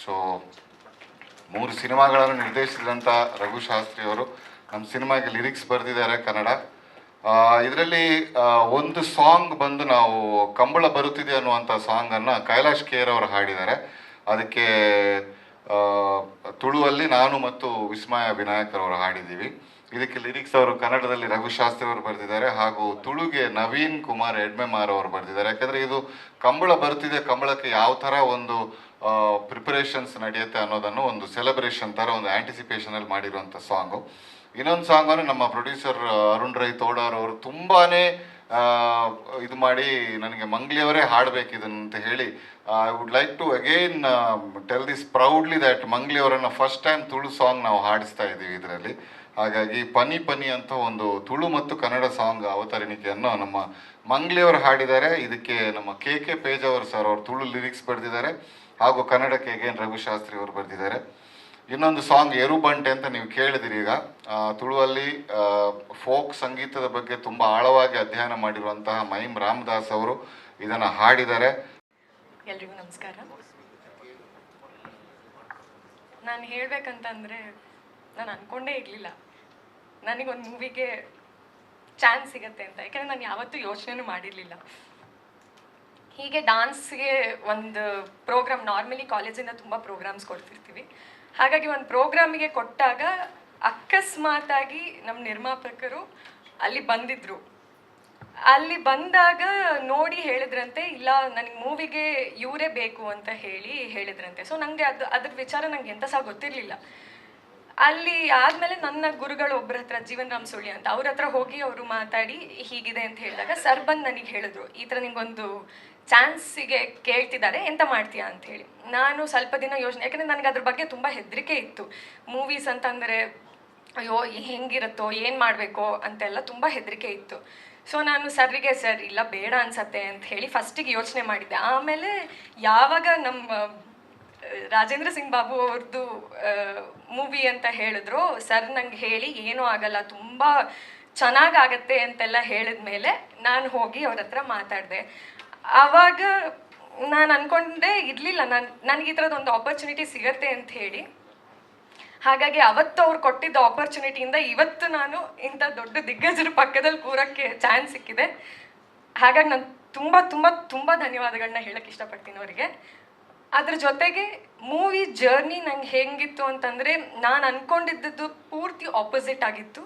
so ಮೂರು ಸಿನಿಮಾಗಳನ್ನು ನಿರ್ದೇಶಿಸಿದಂಥ ರಘು ಶಾಸ್ತ್ರಿ ಅವರು ನಮ್ಮ ಸಿನಿಮಾಗೆ ಲಿರಿಕ್ಸ್ ಬರೆದಿದ್ದಾರೆ ಕನ್ನಡ. ಇದರಲ್ಲಿ ಒಂದು ಸಾಂಗ್ ಬಂದು ನಾವು ಕಂಬಳ ಬರುತ್ತಿದೆ ಅನ್ನುವಂಥ ಸಾಂಗನ್ನು ಕೈಲಾಶ್ ಕೇರ್ ಅವರು ಹಾಡಿದ್ದಾರೆ. ಅದಕ್ಕೆ ತುಳುವಲ್ಲಿ ನಾನು ಮತ್ತು ವಿಸ್ಮಯ ವಿನಾಯಕರವರು ಹಾಡಿದ್ದೀವಿ. ಇದಕ್ಕೆ ಲಿರಿಕ್ಸ್ ಅವರು ಕನ್ನಡದಲ್ಲಿ ರಘುಶಾಸ್ತ್ರಿ ಅವರು ಬರೆದಿದ್ದಾರೆ ಹಾಗೂ ತುಳುಗೆ ನವೀನ್ ಕುಮಾರ್ ಎಡ್ಮೆಮಾರ್ ಅವರು ಬರೆದಿದ್ದಾರೆ. ಯಾಕಂದರೆ ಇದು ಕಂಬಳ ಬರುತ್ತಿದೆ, ಕಂಬಳಕ್ಕೆ ಯಾವ ಥರ ಒಂದು ಪ್ರಿಪರೇಷನ್ಸ್ ನಡೆಯುತ್ತೆ ಅನ್ನೋದನ್ನು ಒಂದು ಸೆಲೆಬ್ರೇಷನ್ ಥರ ಒಂದು ಆ್ಯಂಟಿಸಿಪೇಷನಲ್ಲಿ ಮಾಡಿರುವಂಥ ಸಾಂಗು ಇನ್ನೊಂದು ಸಾಂಗನ್ನು ನಮ್ಮ ಪ್ರೊಡ್ಯೂಸರ್ ಅರುಣ್ ರೈ ತೋಡಾರ್ ಅವರು ತುಂಬಾ ಇದು ಮಾಡಿ ನನಗೆ ಮಂಗ್ಲಿಯವರೇ ಹಾಡಬೇಕು ಅಂತ ಹೇಳಿ. I would like to again tell this proudly that ಮಂಗ್ಲಿಯವರನ್ನು first time Tulu song ನಾವು ಹಾಡಿಸ್ತಾ ಇದ್ದೀವಿ ಇದರಲ್ಲಿ. ಹಾಗಾಗಿ ಪನಿ ಪನಿ ಅಂತ ಒಂದು ತುಳು ಮತ್ತು ಕನ್ನಡ ಸಾಂಗ್ ಅವತರಣಿಕೆಯನ್ನು ನಮ್ಮ ಮಂಗ್ಲಿಯವರು ಹಾಡಿದ್ದಾರೆ. ಇದಕ್ಕೆ ನಮ್ಮ ಕೆ ಕೆ ಪೇಜಾವರ್ ಸರ್ ಅವರು ತುಳು ಲಿರಿಕ್ಸ್ ಬರೆದಿದ್ದಾರೆ. ಹಾಗೂ ಕನ್ನಡಕ್ಕೆ ಅಗೇನ್ ರಘುಶಾಸ್ತ್ರಿ ಅವರು ಬರೆದಿದ್ದಾರೆ. ಇನ್ನೊಂದು ಸಾಂಗ್ ಎರುಬಂಟೆ ಅಂತ ನೀವು ಕೇಳಿದಿರಿ ಈಗ. ತುಳುವಲ್ಲಿ ಫೋಕ್ ಸಂಗೀತದ ಬಗ್ಗೆ ತುಂಬ ಆಳವಾಗಿ ಅಧ್ಯಯನ ಮಾಡಿರುವಂತಹ ಮಹಿಮ್ ರಾಮದಾಸ್ ಅವರು ಇದನ್ನು ಹಾಡಿದ್ದಾರೆ. ಎಲ್ರಿಗೂ ನಮಸ್ಕಾರ. ನಾನು ಹೇಳ್ಬೇಕಂತಂದರೆ ನಾನು ಅಂದ್ಕೊಂಡೇ ಇರಲಿಲ್ಲ. ನನಗೊಂದು ಮೂವಿಗೆ ಚಾನ್ಸ್ ಸಿಗತ್ತೆ ಅಂತ. ಯಾಕಂದ್ರೆ ನಾನು ಯಾವತ್ತೂ ಯೋಚನೆನೂ ಮಾಡಿರಲಿಲ್ಲ. ಹೀಗೆ ಡಾನ್ಸ್ಗೆ ಒಂದು ಪ್ರೋಗ್ರಾಮ್, ನಾರ್ಮಲಿ ಕಾಲೇಜಿಂದ ತುಂಬ ಪ್ರೋಗ್ರಾಮ್ಸ್ ಕೊಡ್ತಿರ್ತೀವಿ. ಹಾಗಾಗಿ ಒಂದು ಪ್ರೋಗ್ರಾಮಿಗೆ ಕೊಟ್ಟಾಗ ಅಕಸ್ಮಾತಾಗಿ ನಮ್ಮ ನಿರ್ಮಾಪಕರು ಅಲ್ಲಿ ಬಂದಿದ್ರು. ಅಲ್ಲಿ ಬಂದಾಗ ನೋಡಿ ಹೇಳಿದ್ರಂತೆ, ಇಲ್ಲ, ನನಗೆ ಮೂವಿಗೆ ಇವರೇ ಬೇಕು ಅಂತ ಹೇಳಿ ಹೇಳಿದ್ರಂತೆ. ಸೊ ನನಗೆ ಅದು, ಅದ್ರ ವಿಚಾರ ನಂಗೆ ಎಂತ ಸಹ ಗೊತ್ತಿರಲಿಲ್ಲ. ಅಲ್ಲಿ ಆದಮೇಲೆ ನನ್ನ ಗುರುಗಳು ಒಬ್ಬರ ಹತ್ರ, ಜೀವನ್ ರಾಮ್ ಸುಳಿ ಅಂತ, ಅವ್ರ ಹತ್ರ ಹೋಗಿ ಅವರು ಮಾತಾಡಿ ಹೀಗಿದೆ ಅಂತ ಹೇಳಿದಾಗ ಸರ್ ಬಂದು ನನಗೆ ಹೇಳಿದ್ರು, ಈ ಥರ ನಿಂಗೊಂದು ಚಾನ್ಸಿಗೆ ಕೇಳ್ತಿದ್ದಾರೆ, ಎಂತ ಮಾಡ್ತೀಯಾ? ಅಂತ ಹೇಳಿ. ನಾನು ಸ್ವಲ್ಪ ದಿನ ಯೋಚನೆ, ಯಾಕಂದರೆ ನನಗೆ ಅದ್ರ ಬಗ್ಗೆ ತುಂಬ ಹೆದರಿಕೆ ಇತ್ತು. ಮೂವೀಸ್ ಅಂತಂದರೆ ಅಯ್ಯೋ, ಹೆಂಗಿರುತ್ತೋ, ಏನು ಮಾಡಬೇಕೋ? ಅಂತೆಲ್ಲ ತುಂಬ ಹೆದರಿಕೆ ಇತ್ತು. ಸೊ ನಾನು, ಸರ್ರಿಗೆ, ಸರ್, ಇಲ್ಲ, ಬೇಡ ಅನ್ಸತ್ತೆ ಅಂತ ಹೇಳಿ ಫಸ್ಟಿಗೆ ಯೋಚನೆ ಮಾಡಿದ್ದೆ. ಆಮೇಲೆ ಯಾವಾಗ ನಮ್ಮ, ರಾಜೇಂದ್ರ ಸಿಂಗ್ ಬಾಬು ಅವ್ರದ್ದು ಮೂವಿ ಅಂತ ಹೇಳಿದ್ರು, ಸರ್ ನಂಗೆ ಹೇಳಿ, ಏನೂ ಆಗಲ್ಲ, ತುಂಬ ಚೆನ್ನಾಗಾಗತ್ತೆ ಅಂತೆಲ್ಲ ಹೇಳಿದ ಮೇಲೆ ನಾನು ಹೋಗಿ ಅವ್ರ ಹತ್ರ ಮಾತಾಡಿದೆ. ಆವಾಗ ನಾನು ಅನ್ಕೊಂಡೆ ಇರಲಿಲ್ಲ, ನಾನು ನನಗೆ ಈ ಒಂದು ಆಪರ್ಚುನಿಟಿ ಸಿಗತ್ತೆ ಅಂತ ಹೇಳಿ. ಹಾಗಾಗಿ ಅವತ್ತು ಅವ್ರು ಕೊಟ್ಟಿದ್ದ ಆಪರ್ಚುನಿಟಿಯಿಂದ ಇವತ್ತು ನಾನು ಇಂಥ ದೊಡ್ಡ ದಿಗ್ಗಜರ ಪಕ್ಕದಲ್ಲಿ ಕೂರಕ್ಕೆ ಚಾನ್ಸ್ ಸಿಕ್ಕಿದೆ. ಹಾಗಾಗಿ ನಾನು ತುಂಬ ತುಂಬ ತುಂಬ ಧನ್ಯವಾದಗಳನ್ನ ಹೇಳಕ್ಕೆ ಇಷ್ಟಪಡ್ತೀನಿ ಅವರಿಗೆ. ಅದ್ರ ಜೊತೆಗೆ ಮೂವಿ ಜರ್ನಿ ನಂಗೆ ಹೆಂಗಿತ್ತು ಅಂತಂದರೆ ನಾನು ಅಂದ್ಕೊಂಡಿದ್ದದ್ದು ಪೂರ್ತಿ ಆಪೋಸಿಟ್ ಆಗಿತ್ತು.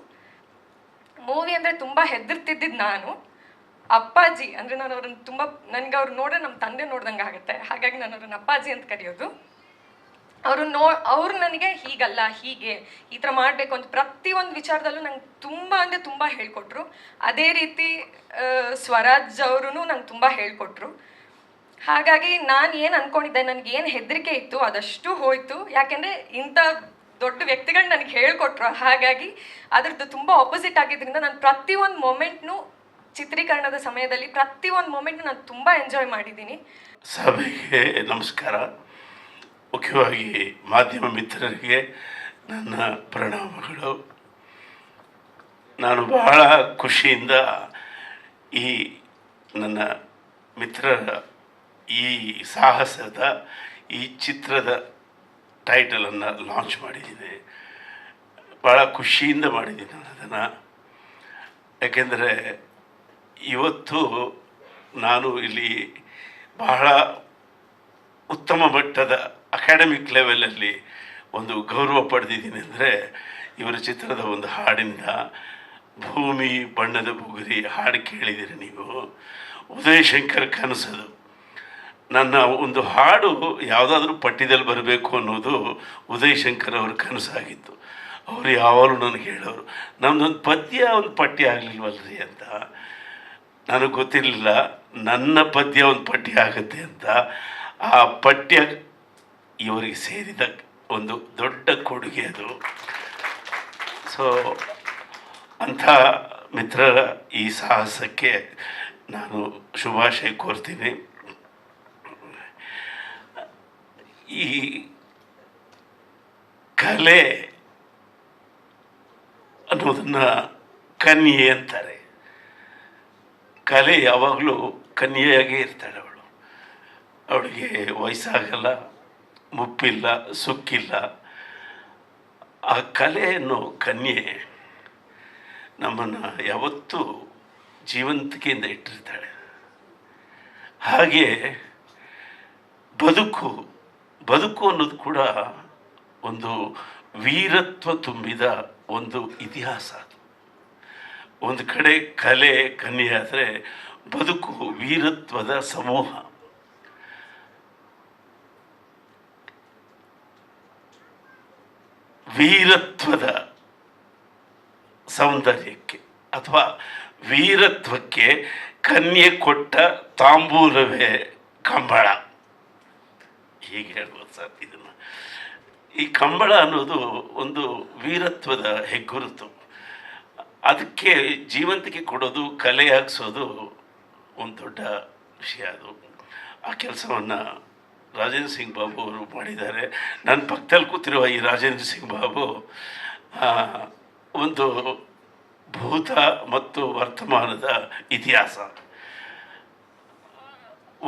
ಮೂವಿ ಅಂದರೆ ತುಂಬ ಹೆದರ್ತಿದ್ದಿದ್ದು ನಾನು. ಅಪ್ಪಾಜಿ ಅಂದರೆ ನಾನು ಅವ್ರನ್ನ ತುಂಬ ನನಗೆ ಅವ್ರು ನೋಡ್ರೆ ನಮ್ಮ ತಂದೆ ನೋಡ್ದಂಗೆ ಆಗುತ್ತೆ. ಹಾಗಾಗಿ ನಾನು ಅವ್ರನ್ನ ಅಪ್ಪಾಜಿ ಅಂತ ಕರೆಯೋದು. ಅವರು ನೋ, ಅವ್ರು ನನಗೆ ಹೀಗಲ್ಲ, ಹೀಗೆ ಈ ಥರ ಮಾಡಬೇಕು ಅಂತ ಪ್ರತಿಯೊಂದು ವಿಚಾರದಲ್ಲೂ ನಂಗೆ ತುಂಬ ಅಂದರೆ ತುಂಬ ಹೇಳಿಕೊಟ್ರು. ಅದೇ ರೀತಿ ಸ್ವರಾಜ್ ಅವರು ನಂಗೆ ತುಂಬ ಹೇಳ್ಕೊಟ್ರು. ಹಾಗಾಗಿ ನಾನು ಏನು ಅಂದ್ಕೊಂಡಿದ್ದೆ ನನಗೆ ಏನು ಹೆದರಿಕೆ ಇತ್ತು ಅದಷ್ಟು ಹೋಯ್ತು. ಯಾಕೆಂದರೆ ಇಂಥ ದೊಡ್ಡ ವ್ಯಕ್ತಿಗಳು ನನಗೆ ಹೇಳ್ಕೊಟ್ರು. ಹಾಗಾಗಿ ಅದ್ರದ್ದು ತುಂಬ ಆಪೋಸಿಟ್ ಆಗಿದ್ದರಿಂದ ನಾನು ಪ್ರತಿಯೊಂದು ಮೊಮೆಂಟ್ನು ಚಿತ್ರೀಕರಣದ ಸಮಯದಲ್ಲಿ ಪ್ರತಿಯೊಂದು ಮೂಮೆಂಟ್ ನಾನು ತುಂಬ ಎಂಜಾಯ್ ಮಾಡಿದ್ದೀನಿ. ಸಭೆಗೆ ನಮಸ್ಕಾರ. ಮುಖ್ಯವಾಗಿ ಮಾಧ್ಯಮ ಮಿತ್ರರಿಗೆ ನನ್ನ ಪ್ರಣಾಮಗಳು. ನಾನು ಬಹಳ ಖುಷಿಯಿಂದ ಈ ನನ್ನ ಮಿತ್ರರ ಈ ಸಾಹಸದ ಈ ಚಿತ್ರದ ಟೈಟಲನ್ನು ಲಾಂಚ್ ಮಾಡಿದ್ದೀನಿ. ಭಾಳ ಖುಷಿಯಿಂದ ಮಾಡಿದ್ದೀನಿ ನಾನು ಅದನ್ನು. ಯಾಕೆಂದರೆ ಇವತ್ತು ನಾನು ಇಲ್ಲಿ ಬಹಳ ಉತ್ತಮ ಮಟ್ಟದ ಅಕಾಡೆಮಿಕ್ ಲೆವೆಲಲ್ಲಿ ಒಂದು ಗೌರವ ಪಡೆದಿದ್ದೀನಿ ಅಂದರೆ ಇವರ ಚಿತ್ರದ ಒಂದು ಹಾಡಿಂದ ಭೂಮಿ, ಬಣ್ಣದ ಬುಗುರಿ ಹಾಡು ಕೇಳಿದಿರಿ ನೀವು. ಉದಯ್ ಶಂಕರ್ ಕನಸದು. ನನ್ನ ಒಂದು ಹಾಡು ಯಾವುದಾದ್ರೂ ಪಠ್ಯದಲ್ಲಿ ಬರಬೇಕು ಅನ್ನೋದು ಉದಯ್ ಶಂಕರ್ ಅವ್ರ ಕನಸಾಗಿತ್ತು. ಅವರು ಯಾವಾಗಲೂ ನನಗೆ ಹೇಳೋರು ನಮ್ಮದೊಂದು ಪದ್ಯ, ಒಂದು ಪಠ್ಯ ಆಗಲಿಲ್ವಲ್ರಿ ಅಂತ. ನನಗೆ ಗೊತ್ತಿರಲಿಲ್ಲ, ನನ್ನ ಪದ್ಯ ಒಂದು ಪಠ್ಯ ಆಗುತ್ತೆ ಅಂತ. ಆ ಪಠ್ಯ ಇವರಿಗೆ ಸೇರಿದ ಒಂದು ದೊಡ್ಡ ಕೊಡುಗೆ ಅದು. ಸೊ ಅಂಥ ಮಿತ್ರ ಈ ಸಾಹಸಕ್ಕೆ ನಾನು ಶುಭಾಶಯ ಕೋರ್ತೀನಿ. ಈ ಕಲೆ ಅನ್ನೋದನ್ನು ಕನ್ಯೆ ಅಂತಾರೆ. ಕಲೆ ಯಾವಾಗಲೂ ಕನ್ಯೆಯಾಗೇ ಇರ್ತಾಳೆ ಅವಳು. ಅವಳಿಗೆ ವಯಸ್ಸಾಗಲ್ಲ, ಮುಪ್ಪಿಲ್ಲ, ಸುಕ್ಕಿಲ್ಲ. ಆ ಕಲೆ ಕನ್ಯೆ ನಮ್ಮನ್ನು ಯಾವತ್ತೂ ಜೀವಂತಿಕೆಯಿಂದ ಇಟ್ಟಿರ್ತಾಳೆ. ಹಾಗೆ ಬದುಕು ಬದುಕು ಅನ್ನೋದು ಕೂಡ ಒಂದು ವೀರತ್ವ ತುಂಬಿದ ಒಂದು ಇತಿಹಾಸ ಒಂದು ಕಡೆ ಕಲೆ ಕನ್ಯಾದರೆ ಬದುಕು ವೀರತ್ವದ ಸಮೂಹ. ವೀರತ್ವದ ಸೌಂದರ್ಯಕ್ಕೆ ಅಥವಾ ವೀರತ್ವಕ್ಕೆ ಕನ್ಯೆ ಕೊಟ್ಟ ತಾಂಬೂಲವೇ ಕಂಬಳ. ಹೀಗೆ ಹೇಳ್ಬೋದು ಸರ್ ಇದನ್ನು. ಈ ಕಂಬಳ ಅನ್ನೋದು ಒಂದು ವೀರತ್ವದ ಹೆಗ್ಗುರುತು. ಅದಕ್ಕೆ ಜೀವಂತಿಕೆ ಕೊಡೋದು, ಕಲೆ ಹಾಕ್ಸೋದು ಒಂದು ದೊಡ್ಡ ವಿಷಯ ಅದು. ಆ ಕೆಲಸವನ್ನು ರಾಜೇಂದ್ರ ಸಿಂಗ್ ಬಾಬು ಅವರು ಮಾಡಿದ್ದಾರೆ. ನನ್ನ ಪಕ್ಕದಲ್ಲಿ ಕೂತಿರುವ ಈ ರಾಜೇಂದ್ರ ಸಿಂಗ್ ಬಾಬು ಒಂದು ಭೂತ ಮತ್ತು ವರ್ತಮಾನದ ಇತಿಹಾಸ.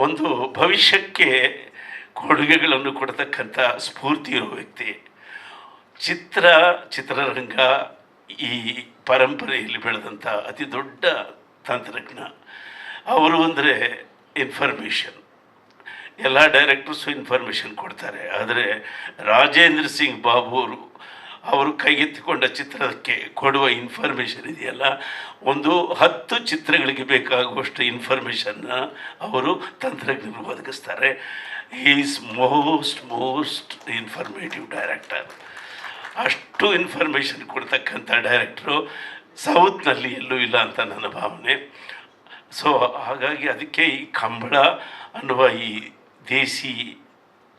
ಒಂದು ಭವಿಷ್ಯಕ್ಕೆ ಕೊಡುಗೆಗಳನ್ನು ಕೊಡತಕ್ಕಂಥ ಸ್ಫೂರ್ತಿ ಇರೋ ವ್ಯಕ್ತಿ. ಚಿತ್ರ, ಚಿತ್ರರಂಗ ಈ ಪರಂಪರೆಯಲ್ಲಿ ಬೆಳೆದಂಥ ಅತಿ ದೊಡ್ಡ ತಂತ್ರಜ್ಞ. ಅವರು ಅಂದರೆ ಇನ್ಫಾರ್ಮೇಷನ್ ಎಲ್ಲ ಡೈರೆಕ್ಟರ್ಸು ಇನ್ಫಾರ್ಮೇಷನ್ ಕೊಡ್ತಾರೆ. ಆದರೆ ರಾಜೇಂದ್ರ ಸಿಂಗ್ ಬಾಬು ಅವರು ಅವರು ಕೈಗೆತ್ತಿಕೊಂಡ ಚಿತ್ರಕ್ಕೆ ಕೊಡುವ ಇನ್ಫಾರ್ಮೇಷನ್ ಇದೆಯಲ್ಲ, ಒಂದು ಹತ್ತು ಚಿತ್ರಗಳಿಗೆ ಬೇಕಾಗುವಷ್ಟು ಇನ್ಫಾರ್ಮೇಷನ್ನ ಅವರು ತಂತ್ರಜ್ಞರು ಒದಗಿಸ್ತಾರೆ. Is most most informative director ಅಷ್ಟು ಇನ್ಫಾರ್ಮೇಷನ್ ಕೊಡ್ತಕ್ಕಂಥ ಡೈರೆಕ್ಟ್ರು ಸೌತ್ನಲ್ಲಿ ಎಲ್ಲೂ ಇಲ್ಲ ಅಂತ ನನ್ನ ಭಾವನೆ. ಸೊ ಹಾಗಾಗಿ ಅದಕ್ಕೆ ಈ ಕಂಬಳ ಅನ್ನುವ ಈ ದೇಸಿ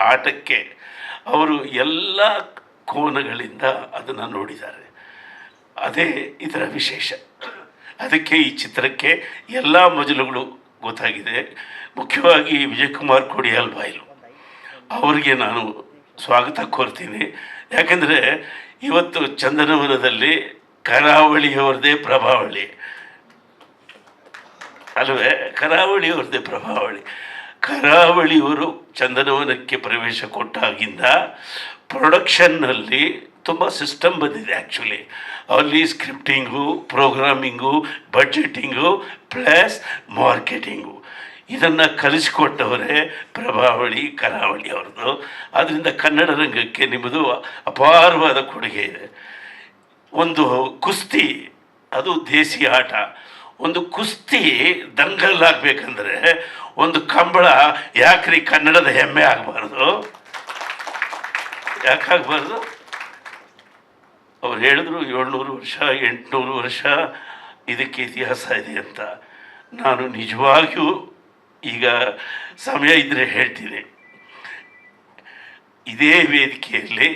ಆಟಕ್ಕೆ ಅವರು ಎಲ್ಲ ಕೋನಗಳಿಂದ ಅದನ್ನು ನೋಡಿದ್ದಾರೆ. ಅದೇ ಇದರ ವಿಶೇಷ. ಅದಕ್ಕೆ ಈ ಚಿತ್ರಕ್ಕೆ ಎಲ್ಲ ಮಜಲುಗಳು ಗೊತ್ತಾಗಿದೆ. ಮುಖ್ಯವಾಗಿ ವಿಜಯಕುಮಾರ್ ಕೊಡಿಯಾಲ್ ಬಾಯ್ಲು. ಅವರಿಗೆ ನಾನು ಸ್ವಾಗತ ಕೋರ್ತೀನಿ. ಯಾಕೆಂದರೆ ಇವತ್ತು ಚಂದನವನದಲ್ಲಿ ಕರಾವಳಿಯವರದೇ ಪ್ರಭಾವಳಿ. ಅಲ್ವೇ? ಕರಾವಳಿಯವ್ರದ್ದೇ ಪ್ರಭಾವಳಿ. ಕರಾವಳಿಯವರು ಚಂದನವನಕ್ಕೆ ಪ್ರವೇಶ ಕೊಟ್ಟಾಗಿಂದ ಪ್ರೊಡಕ್ಷನ್ನಲ್ಲಿ ತುಂಬ ಸಿಸ್ಟಮ್ ಬಂದಿದೆ ಆ್ಯಕ್ಚುಲಿ ಅಲ್ಲಿ scripting, programming, budgeting, plus marketing. ಇದನ್ನು ಕಲಿಸಿಕೊಟ್ಟವರೇ ಪ್ರಭಾವಳಿ, ಕರಾವಳಿ ಅವ್ರದ್ದು. ಅದರಿಂದ ಕನ್ನಡ ರಂಗಕ್ಕೆ ನಿಮ್ಮದು ಅಪಾರವಾದ ಕೊಡುಗೆ ಇದೆ. ಒಂದು ಕುಸ್ತಿ, ಅದು ದೇಸಿ ಆಟ. ಒಂದು ಕುಸ್ತಿ ದಂಗಲ್ಲಾಗಬೇಕಂದ್ರೆ ಒಂದು ಕಂಬಳ ಯಾಕ್ರಿ ಕನ್ನಡದ ಹೆಮ್ಮೆ ಆಗಬಾರ್ದು? ಯಾಕಾಗಬಾರ್ದು ಅವ್ರು ಹೇಳಿದ್ರು ಏಳ್ನೂರು ವರ್ಷ, ಎಂಟುನೂರು ವರ್ಷ ಇದಕ್ಕೆ ಇತಿಹಾಸ ಇದೆ ಅಂತ. ನಾನು ನಿಜವಾಗಿಯೂ ಈಗ ಸಮಯ ಇದ್ದರೆ ಹೇಳ್ತೀನಿ. ಇದೇ ವೇದಿಕೆಯಲ್ಲಿ